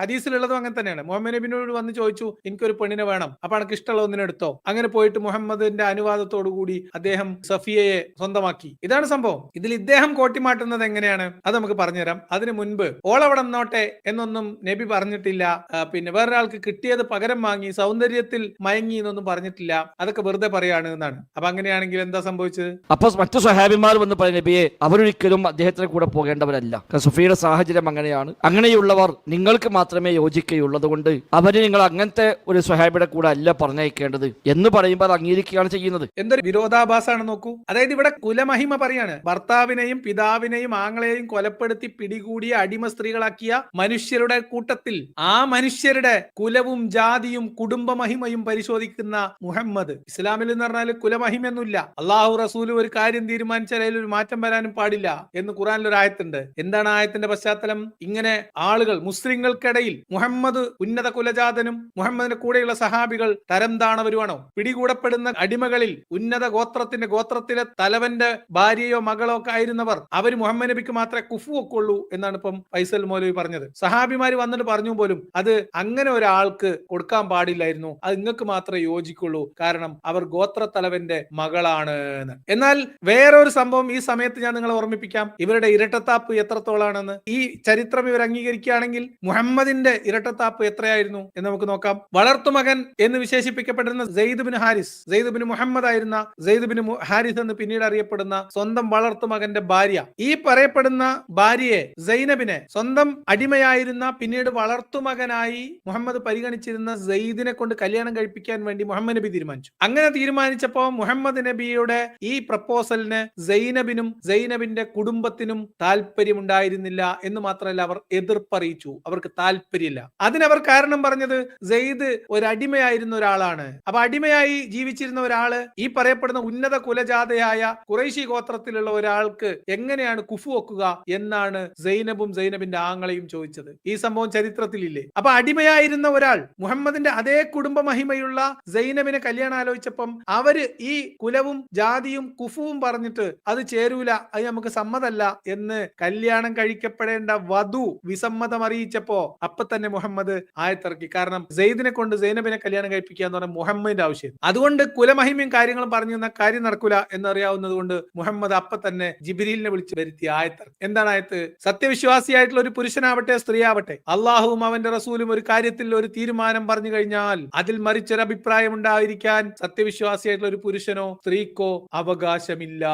ഹദീസിലുള്ളതും അങ്ങനെ തന്നെയാണ്. മുഹമ്മദ് നബിനോട് വന്ന് ചോദിച്ചു എനിക്കൊരു പെണ്ണിനെ വേണം. അപ്പൊ അനക്ക് ഇഷ്ടമുള്ള ഒന്നിനെ എടുത്തോ? അങ്ങനെ പോയിട്ട് മുഹമ്മദിന്റെ അനുവാദത്തോടു കൂടി അദ്ദേഹം സഫിയയെ സ്വന്തമാക്കി. ഇതാണ് സംഭവം. ഇതിൽ ഇദ്ദേഹം കോട്ടിമാട്ടുന്നത് എങ്ങനെയാണ്? അത് നമുക്ക് പറഞ്ഞുതരാം. അതിനു മുൻപ് ഓളവിടെ നോട്ടെ എന്നൊന്നും നബി പറഞ്ഞിട്ടില്ല. പിന്നെ വേറൊരാൾക്ക് കിട്ടിയത് പകരം വാങ്ങി സൗന്ദര്യത്തിൽ മയങ്ങി എന്നൊന്നും പറഞ്ഞിട്ടില്ല. അതൊക്കെ വെറുതെ പറയാണ് എന്നാണ്. അപ്പൊ അങ്ങനെയാണെങ്കിൽ എന്താ സംഭവിച്ചത്? അപ്പൊ മറ്റു സഹാബിമാർ വന്ന് പറയുന്ന നബിയെ അവരൊരിക്കലും അദ്ദേഹത്തിന് കൂടെ പോകേണ്ടവരല്ല. സുഫിയുടെ സാഹചര്യം അങ്ങനെയാണ്. അങ്ങനെയുള്ളവർ നിങ്ങൾക്ക് മാത്രമേ യോജിക്കുകയുള്ളത് കൊണ്ട് അവർ നിങ്ങൾ അങ്ങനത്തെ ഒരു സ്വഹാബിയുടെ കൂടെ അല്ല പറഞ്ഞയക്കേണ്ടത് എന്ന് പറയുമ്പോൾ അത് അംഗീകരിക്കുകയാണ് ചെയ്യുന്നത്. എന്തൊരു വിരോധാഭാസമാണ് നോക്കൂ. അതായത് ഇവിടെ കുലമഹിമ പറയാണ്. ഭർത്താവിനെയും പിതാവിനെയും ആങ്ങളെയും കൊലപ്പെടുത്തി പിടികൂടിയ അടിമ സ്ത്രീകളാക്കിയ മനുഷ്യരുടെ കൂട്ടത്തിൽ ആ മനുഷ്യരുടെ കുലവും ജാതിയും കുടുംബ മഹിമയും പരിശോധിക്കുന്ന മുഹമ്മദ്. ഇസ്ലാമിൽ എന്ന് പറഞ്ഞാൽ കുലമഹിമയൊന്നുമില്ല. അള്ളാഹു റസൂൽ ഒരു കാര്യം തീരുമാനിച്ചാൽ അതിൽ ഒരു മാറ്റം വരാനും പാടില്ല എന്ന് ഖുറാനിൽ ഒരു ആയത്തുണ്ട്. എന്താണ് ആയത്തിന്റെ പശ്ചാത്തലം? ഇങ്ങനെ ആളുകൾ മുസ്ലിങ്ങൾക്കിടയിൽ മുഹമ്മദ് ഉന്നത കുലജാതനും മുഹമ്മദിന്റെ കൂടെയുള്ള സഹാബികൾ തരം താണവരുമാണോ? പിടികൂടപ്പെടുന്ന അടിമകളിൽ ഉന്നത ഗോത്രത്തിന്റെ ഗോത്രത്തിലെ തലവന്റെ ഭാര്യയോ മകളോ ഒക്കെ ആയിരുന്നവർ അവർ മുഹമ്മദ് നബിക്ക് മാത്രമേ കുഫു ഒക്കുള്ളൂ എന്നാണ് ഇപ്പം ഫൈസൽ മൗലവി പറഞ്ഞത്. സഹാബിമാര് വന്നിട്ട് പറഞ്ഞു പോലും അത് അങ്ങനെ ഒരാൾക്ക് കൊടുക്കാൻ പാടില്ലായിരുന്നു. അത് നിങ്ങൾക്ക് മാത്രമേ യോജിക്കുള്ളൂ. കാരണം അവർ ഗോത്ര തലവന്റെ മകളാണ് എന്ന്. എന്നാൽ വേറൊരു സംഭവം ഈ സമയത്ത് ഞാൻ നിങ്ങളെ ഓർമ്മിപ്പിക്കാം. ഇവരുടെ ഇരട്ടത്താപ്പ് എത്രത്തോളാണെന്ന്. ഈ ചരിത്രം ഇവർ അംഗീകരിക്കുകയാണെങ്കിൽ മുഹമ്മദിന്റെ ഇരട്ടത്താപ്പ് എത്രയായിരുന്നു എന്ന് നമുക്ക് നോക്കാം. വളർത്തുമകൻ എന്ന് വിശേഷിപ്പിക്കപ്പെട്ടിരുന്ന Zaid bin Haris Zaid bin Muhammad ആയിരുന്ന സെയ്ദ് ബിൻ ഹാരിസ് എന്ന് പിന്നീട് അറിയപ്പെടുന്ന സ്വന്തം വളർത്തുമകന്റെ ഭാര്യ. ഈ പറയപ്പെടുന്ന ഭാര്യയെ സൈനബിനെ സ്വന്തം അടിമയായിരുന്ന പിന്നീട് വളർത്തുമകനായി മുഹമ്മദ് പരിഗണിച്ചിരുന്ന സെയ്ദിനെ കൊണ്ട് കല്യാണം കഴിപ്പിക്കാൻ വേണ്ടി മുഹമ്മദ് നബി തീരുമാനിച്ചു. അങ്ങനെ തീരുമാനിച്ചപ്പോ മുഹമ്മദ് നബിയുടെ ഈ പ്രപ്പോസലിന് സൈനബിനും സൈനബിന്റെ കുടുംബത്തിനും താല്പര്യമുണ്ടായിരുന്നില്ല എന്ന് മാത്രമല്ല അവർ എതിർപ്പറിയിച്ചു. അവർക്ക് താല്പര്യമില്ല. അതിനവർ കാരണം പറഞ്ഞത് സെയ്ദ് ഒരു അടിമയായിരുന്ന ഒരാളാണ്. അപ്പൊ അടിമയായി ജീവിച്ചിരുന്ന ഒരാൾ ഈ പറയപ്പെടുന്ന ഉന്നത കുലജാതയായ കുറേശി ഗോത്രത്തിലുള്ള ഒരാൾക്ക് എങ്ങനെയാണ് കുഫു വെക്കുക എന്നാണ് സൈനബും സൈനബിന്റെ ആങ്ങളെയും ചോദിച്ചത്. ഈ സംഭവം ചരിത്രത്തിലില്ലേ? അപ്പൊ അടിമയായിരുന്ന ഒരാൾ മുഹമ്മദിന്റെ അതേ കുടുംബ മഹിമയുള്ള സൈനബിനെ കല്യാണം ആലോചിച്ചപ്പം അവർ ഈ കുലവും ജാതിയും കുഫുവും പറഞ്ഞിട്ട് അത് ചേരൂല അത് നമുക്ക് സമ്മതല്ല എന്ന് കല്യാണം കഴിക്കപ്പെടേണ്ട വധു വിസമ്മതം അറിയിച്ച ചോദിച്ചപ്പോ അപ്പൊ തന്നെ മുഹമ്മദ് ആയത്തിറക്കി. കാരണം സെയ്ദിനെ കൊണ്ട് സൈനബിനെ കല്യാണം കഴിപ്പിക്കുക എന്ന് പറഞ്ഞ മുഹമ്മദിന്റെ ആവശ്യം അതുകൊണ്ട് കുലമഹിമയും കാര്യങ്ങളും പറഞ്ഞു തന്ന കാര്യം നടക്കൂല എന്നറിയാവുന്നത് കൊണ്ട് മുഹമ്മദ് അപ്പൊ തന്നെ ജിബിരിലിനെ വിളിച്ച് വരുത്തി ആയത്തിറക്കി. എന്താണ് ആയത്ത്? സത്യവിശ്വാസിയായിട്ടുള്ള ഒരു പുരുഷനാവട്ടെ സ്ത്രീ ആവട്ടെ അള്ളാഹുവും അവന്റെ റസൂലും ഒരു കാര്യത്തിൽ ഒരു തീരുമാനം പറഞ്ഞു കഴിഞ്ഞാൽ അതിൽ മറിച്ചൊരു അഭിപ്രായം ഉണ്ടായിരിക്കാൻ സത്യവിശ്വാസിയായിട്ടുള്ള ഒരു പുരുഷനോ സ്ത്രീക്കോ അവകാശമില്ല.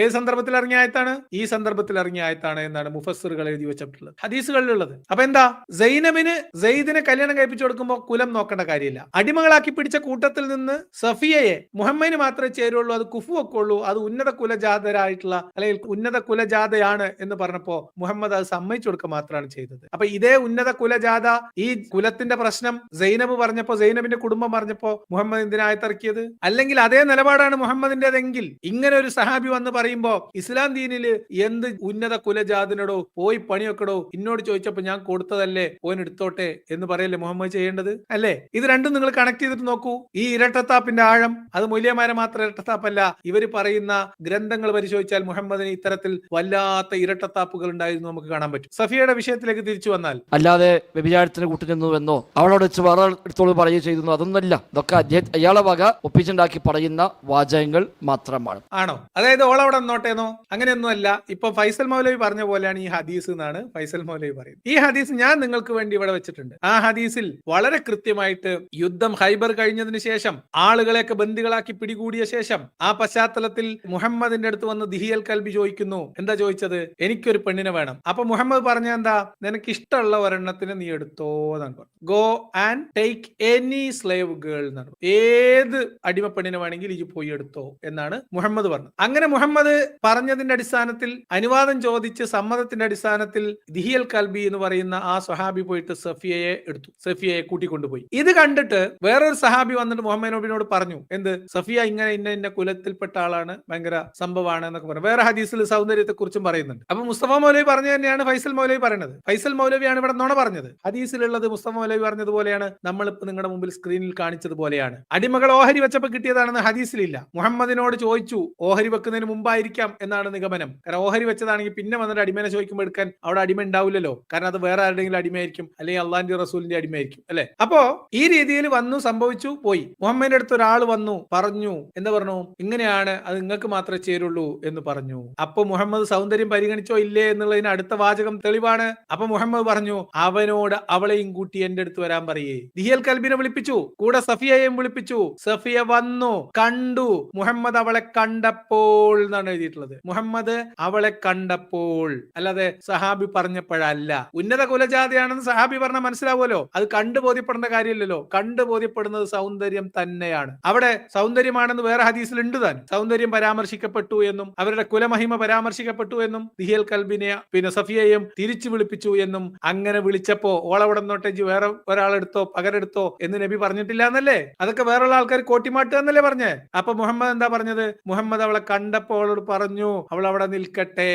ഏത് സന്ദർഭത്തിൽ ഇറങ്ങിയ ആയത്താണ്? ഈ സന്ദർഭത്തിൽ ഇറങ്ങിയ ആയത്താണ് എന്നാണ് മുഫസ്സറുകൾ എഴുതി വെച്ചിട്ടുള്ളത്. ഹദീസുകളിലുള്ളത്. അപ്പൊ എന്താ സൈനബിന് സെയ്ദിനെ കല്യാണം കഴിപ്പിച്ചു കൊടുക്കുമ്പോൾ കുലം നോക്കേണ്ട കാര്യമില്ല. അടിമകളാക്കി പിടിച്ച കൂട്ടത്തിൽ നിന്ന് സഫിയയെ മുഹമ്മദിന് മാത്രമേ ചേരുള്ളൂ അത് കുഫു ഒക്കെ ഉള്ളൂ അത് ഉന്നത കുലജാതരായിട്ടുള്ള അല്ലെങ്കിൽ ഉന്നത കുലജാതയാണ് എന്ന് പറഞ്ഞപ്പോ മുഹമ്മദ് അത് സമ്മതിച്ചു കൊടുക്കുക മാത്രമാണ് ചെയ്തത്. അപ്പൊ ഇതേ ഉന്നത കുലജാത ഈ കുലത്തിന്റെ പ്രശ്നം സൈനബ് പറഞ്ഞപ്പോ സൈനബിന്റെ കുടുംബം പറഞ്ഞപ്പോ മുഹമ്മദ് എന്തിനാ തറക്കിയത് അല്ലെങ്കിൽ അതേ നിലപാടാണ് മുഹമ്മദിന്റേതെങ്കിൽ ഇങ്ങനെ ഒരു സഹാബി വന്ന് പറയുമ്പോ ഇസ്ലാം ദീനിൽ എന്ത് ഉന്നത കുലജാതനോടോ പോയി പണിയൊക്കെടോ എന്നോട് ചോദിച്ചപ്പോ ഞാൻ കൊടുത്തതല്ലേ? ഓൻ എടുത്തോട്ടെ എന്ന് പറയല്ലേ മുഹമ്മദ് ചെയ്യേണ്ടത്? അല്ലേ? ഇത് രണ്ടും നിങ്ങൾ കണക്ട് ചെയ്തിട്ട് നോക്കൂ. ഈ ഇരട്ടത്താപ്പിന്റെ ആഴം അത് മൂല്യമാരെ മാത്രം ഇരട്ടത്താപ്പല്ല. ഇവർ പറയുന്ന ഗ്രന്ഥങ്ങൾ പരിശോധിച്ചാൽ മുഹമ്മദിന് ഇത്തരത്തിൽ വല്ലാത്ത ഇരട്ടത്താപ്പുകൾ ഉണ്ടായിരുന്നു നമുക്ക് കാണാൻ പറ്റും. സഫിയയുടെ വിഷയത്തിലേക്ക് തിരിച്ചു വന്നാൽ. അല്ലാതെ വ്യഭിചാരത്തിന് കൂട്ടുനിന്നുവെന്നോ അവളോട് വെച്ച് വേറെ എടുത്തോട് പറയുകയോ ചെയ്തു അതൊന്നല്ല. ഇതൊക്കെ അദ്ദേഹം അയാളെ വക ഒപ്പിച്ചുണ്ടാക്കി പറയുന്ന വാചകങ്ങൾ മാത്രമാണ്. ആണോ? അതായത് ഓളവിടെ നോട്ടേന്നോ അങ്ങനെയൊന്നുമല്ല. ഇപ്പൊ ഫൈസൽ മൗലവി പറഞ്ഞ പോലെയാണ് ഈ ഹദീസ് എന്നാണ് ഫൈസൽ മൗലവി പറയുന്നത്. ഈ ഹദീസ് ഞാൻ നിങ്ങൾക്ക് വേണ്ടി ഇവിടെ വെച്ചിട്ടുണ്ട്. ആ ഹദീസിൽ വളരെ കൃത്യമായിട്ട് യുദ്ധം ഹൈബർ കഴിഞ്ഞതിന് ശേഷം ആളുകളെയൊക്കെ ബന്ദികളാക്കി പിടികൂടിയ ശേഷം ആ പശ്ചാത്തലത്തിൽ മുഹമ്മദിന്റെ അടുത്ത് വന്ന് ദിഹിയൽ കൽബി ചോദിക്കുന്നു. എന്താ ചോദിച്ചത്? എനിക്കൊരു പെണ്ണിനെ വേണം. അപ്പൊ മുഹമ്മദ് പറഞ്ഞ എന്താ? നിനക്ക് ഇഷ്ടമുള്ള ഒരെണ്ണത്തിന് നീ എടുത്തോ എന്നാണ് പറഞ്ഞു. Go and take any slave girl എന്നാണ് ഏത് അടിമ പെണ്ണിനെ വേണമെങ്കിൽ ഇത് പോയി എടുത്തോ എന്നാണ് മുഹമ്മദ് പറഞ്ഞത്. അങ്ങനെ മുഹമ്മദ് പറഞ്ഞതിന്റെ അടിസ്ഥാനത്തിൽ അനുവാദം ചോദിച്ച് സമ്മതത്തിന്റെ അടിസ്ഥാനത്തിൽ ദിഹിയൽ കൽബി എന്ന് പറയുന്ന ആ സ്വഹാബി പോയിട്ട് സഫിയയെ എടുത്തു. സഫിയയെ കൂട്ടിക്കൊണ്ടുപോയി. ഇത് കണ്ടിട്ട് വേറൊരു സഹാബി വന്നിട്ട് മുഹമ്മദ് നബിനോട് പറഞ്ഞു എന്ത്? സഫിയ ഇങ്ങനെ ഇന്ന ഇന്ന കുലത്തിൽപ്പെട്ട ആളാണ് ഭയങ്കര സംഭവമാണ് എന്നൊക്കെ പറഞ്ഞു. വേറെ ഹദീസിൽ സൗന്ദര്യത്തെ കുറിച്ചും പറയുന്നുണ്ട്. അപ്പൊ മുസ്തഫ മൗലവി പറഞ്ഞു തന്നെയാണ് ഫൈസൽ മൗലവി പറയുന്നത് ഫൈസൽ മൗലവിയാണ് ഇവിടെ നുണ പറഞ്ഞത്. ഹദീസിലുള്ളത് മുസ്തഫ മൗലവി പറഞ്ഞതുപോലെയാണ്. നമ്മളിപ്പോ നിങ്ങളുടെ മുമ്പിൽ സ്ക്രീനിൽ കാണിച്ചതുപോലെയാണ്. അടിമകൾ ഓഹരി വെച്ചപ്പോ കിട്ടിയതാണെന്ന് ഹദീസിലില്ല. മുഹമ്മദിനോട് ചോദിച്ചു ഓഹരി വെക്കുന്നതിന് മുമ്പായിരിക്കാം എന്നാണ് നിഗമനം. കാരണം ഓഹരി വെച്ചതാണെങ്കിൽ പിന്നെ വന്നിട്ട് അടിമനെ ചോദിക്കുമ്പോൾ എടുക്കാൻ അവിടെ അടിമ ഉണ്ടാവില്ലല്ലോ. കാരണം അത് വേറെ ആരുടെങ്കിലും അടിമയായിരിക്കും. അല്ലെങ്കിൽ അള്ളാന്റെ റസൂലിന്റെ അടിമയായിരിക്കും. അല്ലെ? അപ്പോ ഈ രീതിയിൽ വന്നു സംഭവിച്ചു പോയി. മുഹമ്മദിന്റെ അടുത്ത് ഒരാൾ വന്നു പറഞ്ഞു എന്താ പറഞ്ഞു? ഇങ്ങനെയാണ് അത് നിങ്ങൾക്ക് മാത്രമേ ചേരുള്ളൂ എന്ന് പറഞ്ഞു. അപ്പൊ മുഹമ്മദ് സൗന്ദര്യം പരിഗണിച്ചോ ഇല്ലേ എന്നുള്ളതിന് അടുത്ത വാചകം തെളിവാണ്. അപ്പൊ മുഹമ്മദ് പറഞ്ഞു അവനോട് അവളെയും കൂട്ടി എന്റെ അടുത്ത് വരാൻ പറയേ. ദിഹൽ കൽബിനെ വിളിപ്പിച്ചു കൂടെ സഫിയയെയും വിളിപ്പിച്ചു. സഫിയ വന്നു കണ്ടു. മുഹമ്മദ് അവളെ കണ്ടപ്പോൾ എന്നാണ് എഴുതിയിട്ടുള്ളത്. മുഹമ്മദ് അവളെ കണ്ടപ്പോൾ. അല്ലാതെ സഹാബി പറഞ്ഞപ്പോഴല്ല. ഉന്നത കുലജാതിയാണെന്ന് സഹാബി പറഞ്ഞാൽ മനസ്സിലാവുമല്ലോ. അത് കണ്ടു ബോധ്യപ്പെടേണ്ട കാര്യമില്ലല്ലോ. കണ്ടു ബോധ്യപ്പെടുന്നത് സൗന്ദര്യം തന്നെയാണ്. അവിടെ സൗന്ദര്യമാണെന്ന് വേറെ ഹദീസിൽ ഉണ്ട് താൻ. സൗന്ദര്യം പരാമർശിക്കപ്പെട്ടു എന്നും അവരുടെ കുലമഹിമ പരാമർശിക്കപ്പെട്ടു എന്നും ദിഹിയൽ കൽബിനെ പിന്നെ സഫിയയും തിരിച്ചു വിളിപ്പിച്ചു എന്നും അങ്ങനെ വിളിച്ചപ്പോ ഓളവിടെ നോട്ടേജ് വേറെ ഒരാളെടുത്തോ പകരെടുത്തോ എന്ന് നബി പറഞ്ഞിട്ടില്ല എന്നല്ലേ അതൊക്കെ വേറെയുള്ള ആൾക്കാർ കോട്ടിമാട്ടുക എന്നല്ലേ പറഞ്ഞേ? അപ്പൊ മുഹമ്മദ് എന്താ പറഞ്ഞത്? മുഹമ്മദ് അവളെ കണ്ടപ്പോൾ അവളോട് പറഞ്ഞു അവൾ അവിടെ നിൽക്കട്ടെ.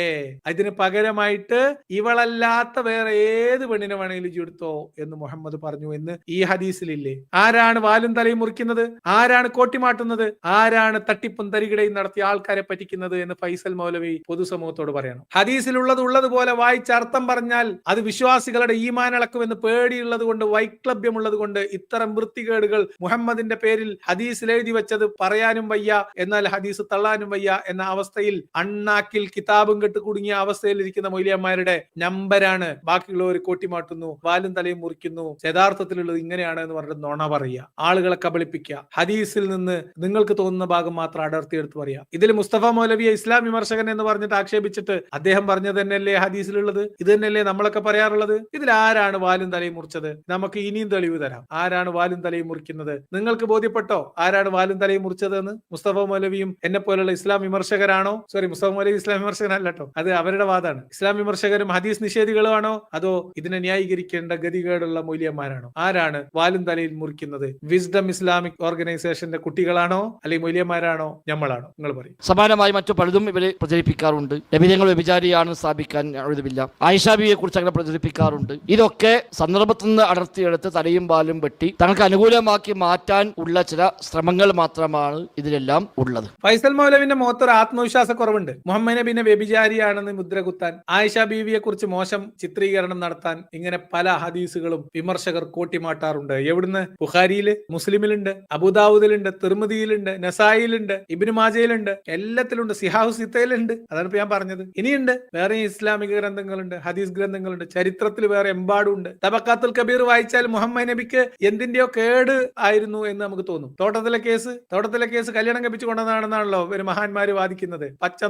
അതിന് പകരമായിട്ട് ഇവളല്ലാത്ത വേറെ ഏത് പെണ്ണിനെ വേണമെങ്കിലും ചെടുത്തോ എന്ന് മുഹമ്മദ് പറഞ്ഞു എന്ന് ഈ ഹദീസിലില്ലേ? ആരാണ് വാലും തലയും മുറിക്കുന്നത്? ആരാണ് കോട്ടിമാട്ടുന്നത് ആരാണ് തട്ടിപ്പും തരികിടയും നടത്തിയ ആൾക്കാരെ പറ്റിക്കുന്നത് എന്ന് ഫൈസൽ മൗലവി പൊതുസമൂഹത്തോട് പറയണം. ഹദീസിലുള്ളത് ഉള്ളതുപോലെ വായിച്ച അർത്ഥം പറഞ്ഞാൽ അത് വിശ്വാസികളുടെ ഈമാൻ ഇളക്കുമെന്ന് പേടിയുള്ളത് കൊണ്ട് വൈക്ലഭ്യമുള്ളത് കൊണ്ട് ഇത്തരം വൃത്തികേടുകൾ മുഹമ്മദിന്റെ പേരിൽ ഹദീസിൽ എഴുതി വെച്ചത് പറയാനും വയ്യ എന്നാൽ ഹദീസ് തള്ളാനും വയ്യ എന്ന അവസ്ഥയിൽ അണ്ണാക്കിൽ കിതാബും കെട്ട് കുടുങ്ങിയ അവസ്ഥയിൽ ഇരിക്കുന്ന മൊയ്ലിയന്മാരുടെ നമ്പരാണ്. ബാക്കിയുള്ളവർ കോട്ടിമാട്ടുന്നു വാലും തലയും മുറിക്കുന്നു യഥാർത്ഥത്തിലുള്ളത് ഇങ്ങനെയാണ് എന്ന് പറഞ്ഞിട്ട് നുണ പറയുക. ആളുകളെ കബളിപ്പിക്കുക. ഹദീസിൽ നിന്ന് നിങ്ങൾക്ക് തോന്നുന്ന ഭാഗം മാത്രം അടർത്തിയെടുത്ത് പറയുക. ഇതിൽ മുസ്തഫ മൗലവിയെ ഇസ്ലാം വിമർശകൻ എന്ന് പറഞ്ഞിട്ട് ആക്ഷേപിച്ചിട്ട് അദ്ദേഹം പറഞ്ഞത് തന്നെയല്ലേ ഹദീസിലുള്ളത്? ഇത് തന്നെയല്ലേ നമ്മളൊക്കെ പറയാറുള്ളത്? ഇതിൽ ആരാണ് വാലും തലയും മുറിച്ചത്? നമുക്ക് ഇനിയും തെളിവ് തരാം. ആരാണ് വാലും തലയും മുറിക്കുന്നത്? നിങ്ങൾക്ക് ബോധ്യപ്പെട്ടോ? ആരാണ് വാലും തലയും മുറിച്ചത് എന്ന് മുസ്തഫ മൗലവിയും എന്നെ പോലുള്ള ഇസ്ലാം വിമർശകരാണോ? സോറി മുസ്തഫ മൗലവി ഇസ്ലാം വിമർശകനല്ല അത് അവരുടെ വാദമാണ് ഇസ്ലാം വിമർശകരും ഹദീസ് നിഷേധികളുമാണോ? അതോ ഇതിനെ ന്യായീകരിക്കേണ്ട ഗതികേടുള്ള മൂല്യന്മാരാണോ? ആരാണ് വാലും തലയിൽ മുറിക്കുന്നത്? വിസ്ഡം ഇസ്ലാമിക് ഓർഗനൈസേഷന്റെ കുട്ടികളാണോ? അല്ലെങ്കിൽ മൂല്യന്മാരാണോ? നമ്മളാണോ നിങ്ങൾ പറയും. സമാനമായി മറ്റു പലതും ഇവർ പ്രചരിപ്പിക്കാറുണ്ട്. നബിതങ്ങൾ വ്യഭിചാരിയാണെന്ന് സ്ഥാപിക്കാൻ എഴുതുമില്ല ആയിഷാബിയെ കുറിച്ച് അങ്ങനെ പ്രചരിപ്പിക്കാറുണ്ട്. ഇതൊക്കെ സന്ദർഭത്തിൽ നിന്ന് അടർത്തിയെടുത്ത് തലയും പാലും വെട്ടി തങ്ങൾക്ക് അനുകൂലമാക്കി മാറ്റാൻ ഉള്ള ചില ശ്രമങ്ങൾ മാത്രമാണ് ഇതിലെല്ലാം ഉള്ളത്. ഫൈസൽ മൗലവിന്റെ മുഖത്തൊരു ആത്മവിശ്വാസ കുറവുണ്ട് മുഹമ്മദ് നബിനെ വ്യഭിചാരിയാണെന്ന് മുദ്ര കുത്താൻ ആയിഷ ബീവിയെ കുറിച്ച് മോശം ചിത്രീകരണം നടത്താൻ കോട്ടിമാട്ടാൻ ഇങ്ങനെ പല ഹദീസുകളും വിമർശകർ കോട്ടിമാട്ടാറുണ്ട്. എവിടുന്ന്? ബുഖാരിയിൽ മുസ്ലിമിലുണ്ട് അബുദാവുദിലുണ്ട് തിർമതിയിലുണ്ട് നസായിലുണ്ട് ഇബിന് മാജയിലുണ്ട് എല്ലാത്തിലുണ്ട് സിഹാഹു സിത്തയിലുണ്ട്. അതാണ് ഇപ്പൊ ഞാൻ പറഞ്ഞത്. ഇനിയുണ്ട് വേറെ ഇസ്ലാമിക ഗ്രന്ഥങ്ങളുണ്ട് ഹദീസ് ഗ്രന്ഥങ്ങളുണ്ട് ചരിത്രത്തിൽ വേറെ എമ്പാടുണ്ട് തബക്കാത്തുൽ കബീർ വായിച്ചാൽ മുഹമ്മദ് നബിക്ക് എന്തിന്റെയോ കേട് ആയിരുന്നു എന്ന് നമുക്ക് തോന്നും. തോട്ടത്തിലെ കേസ് തോട്ടത്തിലെ കേസ് കല്യാണം കപ്പിച്ചു കൊണ്ടതാണെന്നാണല്ലോ ഒരു മഹാന്മാര് വാദിക്കുന്നത്. പച്ച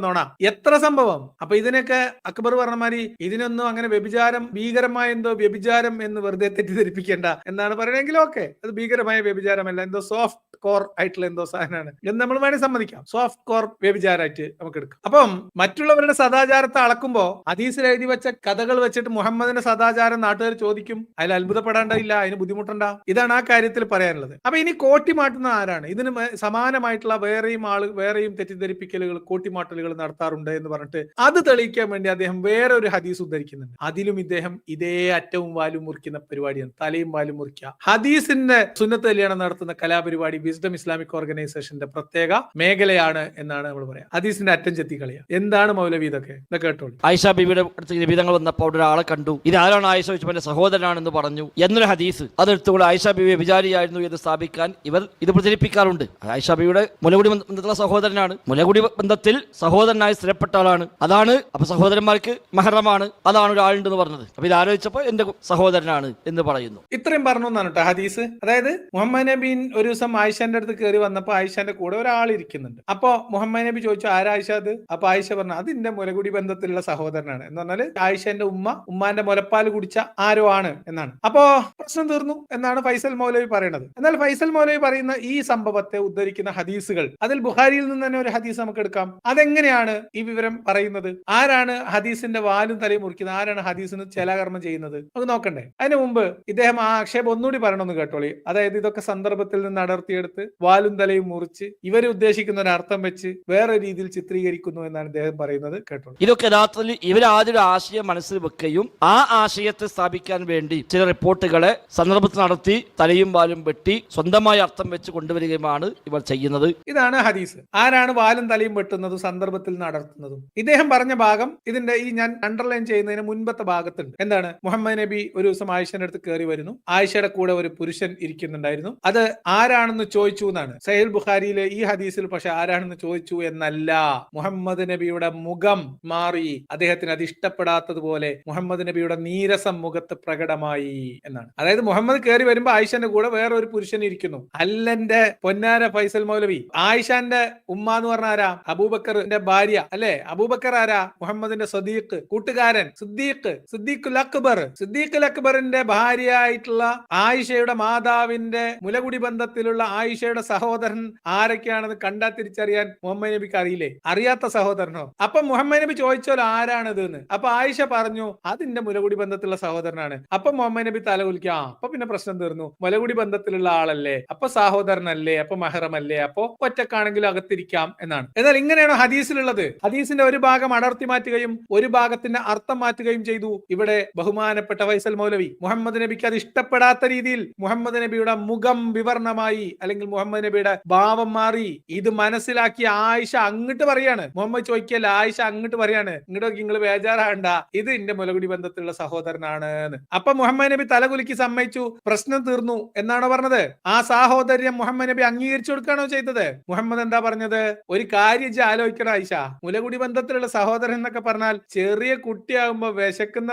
എത്ര സംഭവം? അപ്പൊ ഇതിനൊക്കെ അക്ബർ പറഞ്ഞ മാതിരി ഇതിനൊന്നും അങ്ങനെ വ്യഭിചാരം ഭീകരമായ എന്തോ വ്യഭിചാരം എന്ന് വെറുതെ തെറ്റിദ്ധരിപ്പിക്കേണ്ട എന്നാണ് പറയണമെങ്കിൽ ഓക്കെ അത് ഭീകരമായ വ്യഭിചാരമല്ല എന്തോ സോഫ്റ്റ് കോർ ആയിട്ടുള്ള എന്തോ സാധനമാണ്. എന്ന് നമ്മൾ വേണമെങ്കിൽ സമ്മതിക്കാം. സോഫ്റ്റ് കോർ വ്യഭിചാരമായിട്ട് നമുക്ക് എടുക്കാം. അപ്പം മറ്റുള്ളവരുടെ സദാചാരത്തെ അളക്കുമ്പോ ഹദീസിൽ എഴുതി വെച്ച കഥകൾ വെച്ചിട്ട് മുഹമ്മദിന്റെ സദാചാരം നാട്ടുകാർ ചോദിക്കും അതിൽ അത്ഭുതപ്പെടേണ്ടതില്ല അതിന് ബുദ്ധിമുട്ടണ്ട? ഇതാണ് ആ കാര്യത്തിൽ പറയാനുള്ളത്. അപ്പൊ ഇനി കോട്ടിമാട്ടുന്ന ആരാണ്? ഇതിന് സമാനമായിട്ടുള്ള വേറെയും ആൾ വേറെയും തെറ്റിദ്ധരിപ്പിക്കലുകൾ കോട്ടിമാട്ടലുകൾ നടത്താറുണ്ട് എന്ന് പറഞ്ഞിട്ട് അത് തെളിയിക്കാൻ വേണ്ടി അദ്ദേഹം വേറെ ഒരു ഹദീസ് ഉദ്ധരിക്കുന്നുണ്ട്. അതിലും ഇദ്ദേഹം ഇതേ അറ്റവും വാലും മുറിക്കുന്ന പരിപാടിയാണ്. തലയും വാലും മുറിക്കുക. ഹദീസിന്റെ സുന്നത്ത് കല്യാണം നടത്തുന്ന കലാപരിപാടി വിസ്ഡം ഇസ്ലാമിക് ഓർഗനൈസേഷന്റെ പ്രത്യേക മേഖലയാണ് എന്നാണ് നമ്മൾ പറയാം. ഹദീസിന്റെ അറ്റം ചെത്തി കളിയ. എന്താണ് മൗലവി ഇതൊക്കെ? ഇതൊക്കെ കേട്ടോളൂ. ആയിഷ ബിബിയുടെ അടുത്ത് നിബിധങ്ങൾ വന്നപ്പോൾ ഒരാളെ കണ്ടു. ഇത് ആരാണ് ആയിഷ എന്റെ സഹോദരനാണെന്ന് പറഞ്ഞു. എന്നൊരു ഹദീസ്. അതെടുത്തുകൊണ്ട് ആയിഷ ബിബി വിചാരിയായിരുന്നു എന്ന് സ്ഥാപിക്കാൻ ഇവർ ഇത് പ്രചരിപ്പിക്കാറുണ്ട്. ആയിഷ ബിബിയുടെ മുലകുടി ബന്ധത്തിലുള്ള സഹോദരനാണ്. മുലകുടി ബന്ധത്തിൽ സഹോദരനായി സ്ഥിരപ്പെട്ട ആളാണ്. അതാണ് അപ്പൊ സഹോദരന്മാർക്ക് മഹറമാണ്. അതാണ് ഒരാളുണ്ടെന്ന് പറഞ്ഞത്. അപ്പൊ ഇത് ആലോചിച്ചപ്പോൾ എന്റെ സഹോദരനാണ് എന്ന് പറയുന്നു. ഇത്രയും പറഞ്ഞു എന്നാണ് കേട്ടോ ഹദീസ്. അതായത് മുഹമ്മദ് നബീൻ ഒരു ദിവസം ആയിഷന്റെ അടുത്ത് കയറി വന്നപ്പോ ആയിഷന്റെ കൂടെ ഒരാൾ ഇരിക്കുന്നുണ്ട്. അപ്പൊ മുഹമ്മദ് നബി ചോദിച്ചു ആരാ ആയിഷ അത്? അപ്പൊ ആയിഷ പറഞ്ഞു അത് എന്റെ മുലകുടി ബന്ധത്തിലുള്ള സഹോദരനാണ്. എന്ന് പറഞ്ഞാൽ ആയിഷന്റെ ഉമ്മ ഉമ്മാന്റെ മുലപ്പാൽ കുടിച്ച ആരോ ആണ് എന്നാണ്. അപ്പോ പ്രശ്നം തീർന്നു എന്നാണ് ഫൈസൽ മൗലവി പറയുന്നത് എന്നാൽ ഫൈസൽ മൗലവി പറയുന്ന ഈ സംഭവത്തെ ഉദ്ധരിക്കുന്ന ഹദീസുകൾ അതിൽ ബുഹാരിയിൽ നിന്ന് തന്നെ ഒരു ഹദീസ് നമുക്ക് എടുക്കാം. അതെങ്ങനെയാണ് ഈ വിവരം പറയുന്നത്? ആരാണ് ഹദീസിന്റെ വാലും തലയും മുറിക്കുന്നത്? ആരാണ് ഹദീസിന് ചെലകർമ്മം ചെയ്യുന്നത്. നമുക്ക് നോക്കണ്ടേ. അതിനു മുമ്പ് ഇദ്ദേഹം ആ ആക്ഷേപം ഒന്നുകൂടി പറയണമെന്ന് കേട്ടോളി. അതായത് ഇതൊക്കെ സന്ദർഭത്തിൽ നിന്ന് അടർത്തിയെടുത്ത് വാലും തലയും മുറിച്ച് ഇവർ ഉദ്ദേശിക്കുന്ന ഒരു അർത്ഥം വെച്ച് വേറെ രീതിയിൽ ചിത്രീകരിക്കുന്നു എന്നാണ് ഇദ്ദേഹം പറയുന്നത് കേട്ടോളി. ഇതൊക്കെ യഥാർത്ഥത്തിൽ ഇവരാദ്യം ആശയം മനസ്സിൽ വെക്കുകയും ആ ആശയത്തെ സ്ഥാപിക്കാൻ വേണ്ടി ചില റിപ്പോർട്ടുകളെ സന്ദർഭത്തിൽ നടത്തി തലയും വാലും വെട്ടി സ്വന്തമായ അർത്ഥം വെച്ച് കൊണ്ടുവരികയുമാണ് ഇവർ ചെയ്യുന്നത്. ഇതാണ് ഹദീസ്. ആരാണ് വാലും തലയും വെട്ടുന്നതും സന്ദർഭത്തിൽ നടത്തുന്നതും ഇദ്ദേഹം പറഞ്ഞ ഭാഗം ഇതിന്റെ ഈ ഞാൻ അണ്ടർലൈൻ ചെയ്യുന്നതിന് മുൻപത്തെ ഭാഗത്തുണ്ട്. എന്താണ്? മുഹമ്മദ് നബി ഒരു ദിവസം ആയിഷന്റെ അടുത്ത് കയറി വരുന്നു. ആയിഷയുടെ കൂടെ ഒരു പുരുഷൻ ഇരിക്കുന്നുണ്ടായിരുന്നു. അത് ആരാണെന്ന് ചോദിച്ചു എന്നാണ്. സഹീൽ ബുഖാരിയിലെ ഈ ഹദീസിൽ പക്ഷെ ആരാണെന്ന് ചോദിച്ചു എന്നല്ല. മുഹമ്മദ് നബിയുടെ മുഖം മാറി. അദ്ദേഹത്തിന് അത് ഇഷ്ടപ്പെടാത്തതുപോലെ മുഹമ്മദ് നബിയുടെ നീരസം മുഖത്ത് പ്രകടമായി എന്നാണ്. അതായത് മുഹമ്മദ് കയറി വരുമ്പോ ആയിഷന്റെ കൂടെ വേറെ ഒരു പുരുഷൻ ഇരിക്കുന്നു. അല്ലന്റെ പൊന്നാര ഫൈസൽ മൗലവി. ആയിഷന്റെ ഉമ്മ എന്ന് പറഞ്ഞ ആരാ? അബൂബക്കറിന്റെ ഭാര്യ. അല്ലെ? അബൂബക്കർ ആരാ? മുഹമ്മദിന്റെ സദീഖ്. കൂട്ടുകാരൻ. സിദ്ദീഖ്. സിദ്ദീഖുൽ അക്ബർ സിദ്ദീഖ് അക്ബറിന്റെ ഭാര്യയായിട്ടുള്ള ആയിഷയുടെ മാതാവിന്റെ മുലകുടി ബന്ധത്തിലുള്ള ആയിഷയുടെ സഹോദരൻ ആരൊക്കെയാണെന്ന് കണ്ടാ തിരിച്ചറിയാൻ മുഹമ്മദ് നബിക്ക് അറിയില്ലേ? അറിയാത്ത സഹോദരനോ? അപ്പൊ മുഹമ്മദ് നബി ചോദിച്ചോല്ലോ ആരാണിത് എന്ന് അപ്പൊ ആയിഷ പറഞ്ഞു അതിന്റെ മുലകുടി ബന്ധത്തിലുള്ള സഹോദരനാണ്. അപ്പൊ മുഹമ്മദ് നബി തല കുലിക്കുക അപ്പൊ പിന്നെ പ്രശ്നം തീർന്നു. മുലകുടി ബന്ധത്തിലുള്ള ആളല്ലേ അപ്പൊ സഹോദരനല്ലേ അപ്പൊ മഹറമല്ലേ അപ്പൊ ഒറ്റക്കാണെങ്കിലും അകത്തിരിക്കാം എന്നാണ്. എന്നാൽ ഇങ്ങനെയാണോ ഹദീസിലുള്ളത്? ഹദീസിന്റെ ഒരു ഭാഗം അടർത്തി മാറ്റുകയും ഒരു ഭാഗത്തിന്റെ അർത്ഥം മാറ്റുകയും ചെയ്തു. ഇവിടെ ബഹുമാനപ്പെട്ട ഫൈസൽ മൗലവി മുഹമ്മദ് നബിക്ക് അത് ഇഷ്ടപ്പെടാത്ത രീതിയിൽ മുഹമ്മദ് നബിയുടെ മുഖം വിവർണമായി അല്ലെങ്കിൽ മുഹമ്മദ് നബിയുടെ ഭാവം മാറി. ഇത് മനസ്സിലാക്കി ആയിഷ അങ്ങോട്ട് പറയാണ്. മുഹമ്മദ് ചോദിക്കല്ല ആയിഷ അങ്ങോട്ട് പറയാണ്. ഇങ്ങോട്ട് നിങ്ങൾ ബേജാറാണ്ട ഇത് എന്റെ മുലകുടി ബന്ധത്തിലുള്ള സഹോദരനാണ് അപ്പൊ മുഹമ്മദ് നബി തലകുലുക്കി സമ്മതിച്ചു. പ്രശ്നം തീർന്നു എന്നാണോ പറഞ്ഞത്? ആ സാഹോദര്യം മുഹമ്മദ് നബി അംഗീകരിച്ചു കൊടുക്കുകയാണോ ചെയ്തത്? മുഹമ്മദ് എന്താ പറഞ്ഞത്? ഒരു കാര്യം ആലോചിക്കണം ആയിഷ. മുലകുടി ബന്ധത്തിലുള്ള സഹോദരൻ എന്നൊക്കെ പറഞ്ഞാൽ ചെറിയ കുട്ടിയാകുമ്പോ വിശക്കുന്ന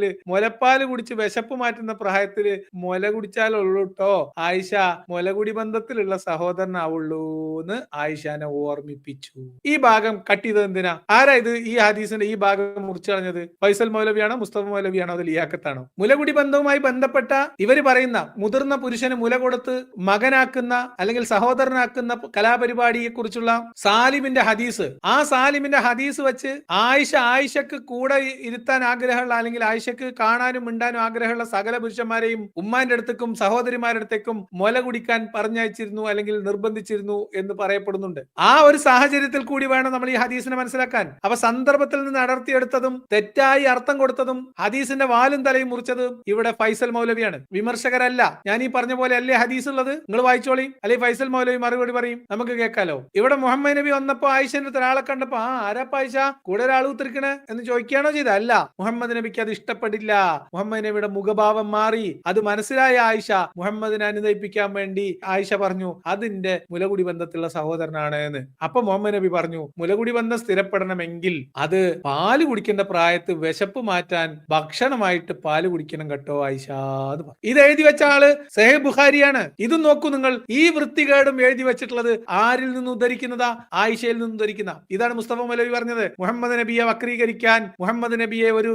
പ്രായത്തിൽ മുലപ്പാൽ കുടിച്ച് വിശപ്പ് മാറ്റുന്ന പ്രായത്തിൽ മുല കുടിച്ചാലുള്ളൂ കേട്ടോ ആയിഷ മുലകുടി ബന്ധത്തിലുള്ള സഹോദരനാവുള്ളൂ എന്ന് ആയിഷാനെ ഓർമ്മിപ്പിച്ചു. ഈ ഭാഗം കട്ട് ചെയ്തത് എന്തിനാ? ആരാ ഇത്? ഈ ഹദീസിന്റെ ഈ ഭാഗം മുറിച്ചു കളഞ്ഞത്? ഫൈസൽ മൗലവിയാണോ മുസ്തഫ മൗലവിയാണോ അത് ലിയാക്കത്താണോ? മുലകുടി ബന്ധവുമായി ബന്ധപ്പെട്ട ഇവർ പറയുന്ന മുതിർന്ന പുരുഷന് മുല കൊടുത്ത് മകനാക്കുന്ന അല്ലെങ്കിൽ സഹോദരനാക്കുന്ന കലാപരിപാടിയെ കുറിച്ചുള്ള സാലിമിന്റെ ഹദീസ്. ആ സാലിമിന്റെ ഹദീസ് വെച്ച് ആയിഷ ആയിഷക്ക് കൂടെ ഇരുത്താൻ ആഗ്രഹമുള്ള അല്ലെങ്കിൽ ആയിഷക്ക് കാണാനും മിണ്ടാനും ആഗ്രഹമുള്ള സകല പുരുഷന്മാരെയും ഉമ്മാന്റെ അടുത്തേക്കും സഹോദരിമാരുടെ അടുത്തേക്കും മുല കുടിക്കാൻ പറഞ്ഞയച്ചിരുന്നു അല്ലെങ്കിൽ നിർബന്ധിച്ചിരുന്നു എന്ന് പറയപ്പെടുന്നുണ്ട്. ആ ഒരു സാഹചര്യത്തിൽ കൂടി വേണം നമ്മൾ ഈ ഹദീസിനെ മനസ്സിലാക്കാൻ. അവ സന്ദർഭത്തിൽ നിന്ന് അടർത്തിയെടുത്തതും തെറ്റായി അർത്ഥം കൊടുത്തതും ഹദീസിന്റെ വാലും തലയും മുറിച്ചതും ഇവിടെ ഫൈസൽ മൗലവിയാണ്. വിമർശകരല്ല. ഞാൻ ഈ പറഞ്ഞ പോലെ അല്ലേ ഹദീസ് ഉള്ളത് നിങ്ങൾ വായിച്ചോളി. അല്ലെ ഫൈസൽ മൗലവി മറുപടി പറയും. നമുക്ക് കേൾക്കാലോ. ഇവിടെ മുഹമ്മദ് നബി വന്നപ്പോ ആയിഷന്റെ ഒരാളെ കണ്ടപ്പോ ആ ആരാ ആയിഷ? കൂടെ ഒരാൾ ഉത്തിരിക്കണേ എന്ന് ചോദിക്കുകയാണോ ചെയ്തത്? അല്ല. മുഹമ്മദ് നബിക്ക് അത് ഇഷ്ടപ്പെട്ടു. അനുനയിപ്പിക്കപ്പെടില്ല മുഹമ്മദ് നബിയുടെ മുഖഭാവം മാറി. അത് മനസ്സിലായ ആയിഷ മുഹമ്മദിനെ അനുനയിപ്പിക്കാൻ വേണ്ടി ആയിഷ പറഞ്ഞു അതിന്റെ മുലകുടി ബന്ധത്തിലുള്ള സഹോദരനാണ് എന്ന് അപ്പൊ മുഹമ്മദ് നബി പറഞ്ഞു മുലകുടി ബന്ധം സ്ഥിരപ്പെടണമെങ്കിൽ അത് പാൽ കുടിക്കേണ്ട പ്രായത്ത് വിശപ്പ് മാറ്റാൻ ഭക്ഷണമായിട്ട് പാൽ കുടിക്കണം കേട്ടോ ആയിഷ എന്ന് പറഞ്ഞു. ഇത് എഴുതി വെച്ച ആൾ സഹേ ബുഖാരിയാണ്. ഇത് നോക്കൂ നിങ്ങൾ ഈ വൃത്തികേടും എഴുതി വെച്ചിട്ടുള്ളത് ആരിൽ നിന്ന് ഉദ്ധരിക്കുന്നതാ? ആയിഷയിൽ നിന്ന് ഉദ്ധരിക്കുന്ന. ഇതാണ് മുസ്തഫ മലവി പറഞ്ഞത് മുഹമ്മദ് നബിയെ വക്രീകരിക്കാൻ മുഹമ്മദ് നബിയെ ഒരു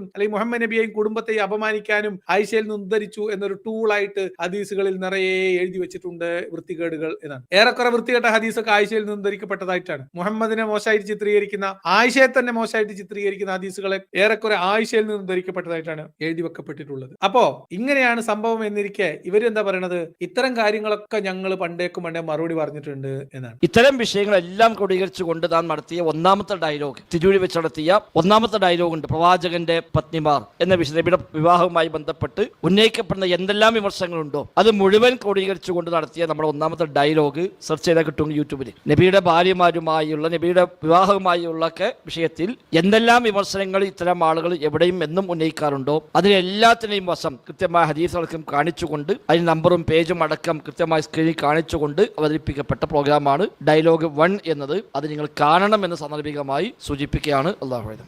സ്ത്രീലമ്പടനായിട്ടും അല്ലെങ്കിൽ മുഹമ്മദ് നബിയെയും കുടുംബത്തെയും അപമാനിക്കാനും ആയിഷയിൽ നിന്ന് ഉദ്ധരിച്ചു എന്നൊരു ടൂളായിട്ട് ഹദീസുകളിൽ നിറയെ എഴുതി വെച്ചിട്ടുണ്ട് വൃത്തികേടുകൾ എന്നാണ്. ഏറെക്കുറെ വൃത്തികെട്ട ഹദീസൊക്കെ ആയിഷയിൽ നിന്ന് ഉദ്ധരിക്കപ്പെട്ടതായിട്ടാണ്. മുഹമ്മദിനെ മോശമായിട്ട് ചിത്രീകരിക്കുന്ന ആയിഷയെ തന്നെ മോശമായിട്ട് ചിത്രീകരിക്കുന്ന ഹദീസുകളെ ഏറെക്കുറെ ആയിഷയിൽ നിന്ന് ഉദ്ധരിക്കപ്പെട്ടതായിട്ടാണ് എഴുതി വെക്കപ്പെട്ടിട്ടുള്ളത്. അപ്പോ ഇങ്ങനെയാണ് സംഭവം എന്നിരിക്കെ ഇവരെന്താ പറയണത്? ഇത്തരം കാര്യങ്ങളൊക്കെ ഞങ്ങൾ പണ്ടേക്കും പണ്ടേ മറുപടി പറഞ്ഞിട്ടുണ്ട് എന്നാണ്. ഇത്തരം വിഷയങ്ങളെല്ലാം ക്രോഡീകരിച്ചുകൊണ്ട് താൻ നടത്തിയ ഒന്നാമത്തെ ഡയലോഗ് തിരൂരി വെച്ച് നടത്തിയ ഒന്നാമത്തെ ഡയലോഗ് ഉണ്ട് പ്രവാചകന്റെ പത്നിമാർ എന്ന നബിയുടെ വിവാഹവുമായി ബന്ധപ്പെട്ട് ഉന്നയിക്കപ്പെടുന്ന എന്തെല്ലാം വിമർശനങ്ങളുണ്ടോ അത് മുഴുവൻ ക്രോഡീകരിച്ചുകൊണ്ട് നടത്തിയ നമ്മുടെ ഒന്നാമത്തെ ഡയലോഗ് സെർച്ച് ചെയ്താൽ കിട്ടും യൂട്യൂബിൽ. നബിയുടെ ഭാര്യമാരുമായുള്ള നബിയുടെ വിവാഹവുമായുള്ള വിഷയത്തിൽ എന്തെല്ലാം വിമർശനങ്ങൾ ഇത്തരം ആളുകൾ എവിടെയും എന്നും ഉന്നയിക്കാറുണ്ടോ അതിനെല്ലാത്തിനെയും വശം കൃത്യമായ ഹദീസുകൾക്കും കാണിച്ചുകൊണ്ട് അതിന് നമ്പറും പേജും അടക്കം കൃത്യമായി സ്ക്രീനിൽ കാണിച്ചുകൊണ്ട് അവതരിപ്പിക്കപ്പെട്ട പ്രോഗ്രാമാണ് ഡയലോഗ് വൺ എന്നത്. അത് നിങ്ങൾ കാണണം എന്ന് സാന്ദർഭികമായി സൂചിപ്പിക്കുകയാണ്.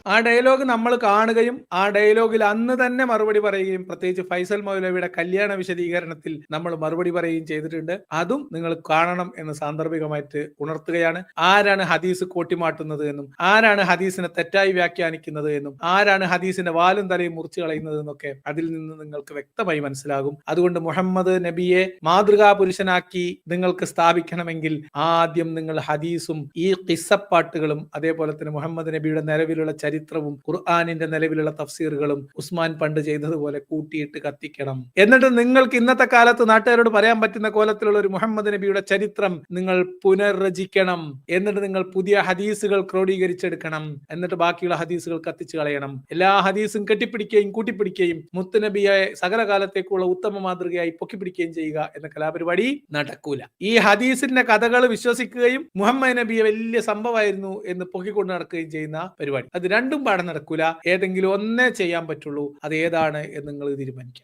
ആ ഡയലോഗ് നമ്മൾ കാണുകയും ആ ഡയലോഗിൽ അന്ന് തന്നെ മറുപടി പറയുകയും പ്രത്യേകിച്ച് ഫൈസൽ മൗലവിയുടെ കല്യാണ വിശദീകരണത്തിൽ നമ്മൾ മറുപടി പറയുകയും ചെയ്തിട്ടുണ്ട്. അതും നിങ്ങൾ കാണണം എന്ന് സാന്ദർഭികമായിട്ട് ഉണർത്തുകയാണ്. ആരാണ് ഹദീസ് കോട്ടിമാട്ടുന്നത് എന്നും ആരാണ് ഹദീസിനെ തെറ്റായി വ്യാഖ്യാനിക്കുന്നത് എന്നും ആരാണ് ഹദീസിന്റെ വാലും തലയും മുറിച്ചു കളയുന്നത് എന്നൊക്കെ അതിൽ നിന്ന് നിങ്ങൾക്ക് വ്യക്തമായി മനസ്സിലാകും. അതുകൊണ്ട് മുഹമ്മദ് നബിയെ മാതൃകാ പുരുഷനാക്കി നിങ്ങൾക്ക് സ്ഥാപിക്കണമെങ്കിൽ ആദ്യം നിങ്ങൾ ഹദീസും ഈ കിസ്സപ്പാട്ടുകളും അതേപോലെ തന്നെ മുഹമ്മദ് നബിയുടെ നിലവിലുള്ള ചരിത്രവും ഖുർആാനിന്റെ നിലവിലുള്ള തഫ്സീറുകളും ഉസ്മാൻ പണ്ട് ചെയ്തതുപോലെ കൂട്ടിയിട്ട് കത്തിക്കണം. എന്നിട്ട് നിങ്ങൾക്ക് ഇന്നത്തെ കാലത്ത് നാട്ടുകാരോട് പറയാൻ പറ്റുന്ന കോലത്തിലുള്ള ഒരു മുഹമ്മദ് നബിയുടെ ചരിത്രം നിങ്ങൾ പുനർരചിക്കണം. എന്നിട്ട് നിങ്ങൾ പുതിയ ഹദീസുകൾ ക്രോഡീകരിച്ചെടുക്കണം. എന്നിട്ട് ബാക്കിയുള്ള ഹദീസുകൾ കത്തിച്ചു കളയണം. എല്ലാ ഹദീസും കെട്ടിപ്പിടിക്കുകയും കൂട്ടിപ്പിടിക്കുകയും മുത്തുനബിയെ സകല കാലത്തേക്കുള്ള ഉത്തമ മാതൃകയായി പൊക്കിപ്പിടിക്കുകയും ചെയ്യുക എന്ന കലാപരിപാടി നടക്കൂല. ഈ ഹദീസിന്റെ കഥകൾ വിശ്വസിക്കുകയും മുഹമ്മദ് നബിയെ വലിയ സംഭവമായിരുന്നു എന്ന് പൊക്കിക്കൊണ്ട് നടക്കുകയും ചെയ്യുന്ന പരിപാടി. അത് രണ്ടും പാടെ നടക്കൂല. ഏതെങ്കിലും ഒന്നേ ചെയ്യാൻ പറ്റുള്ളൂ. അത് ഏതാണ് എന്ന് നിങ്ങൾ തീരുമാനിക്കാം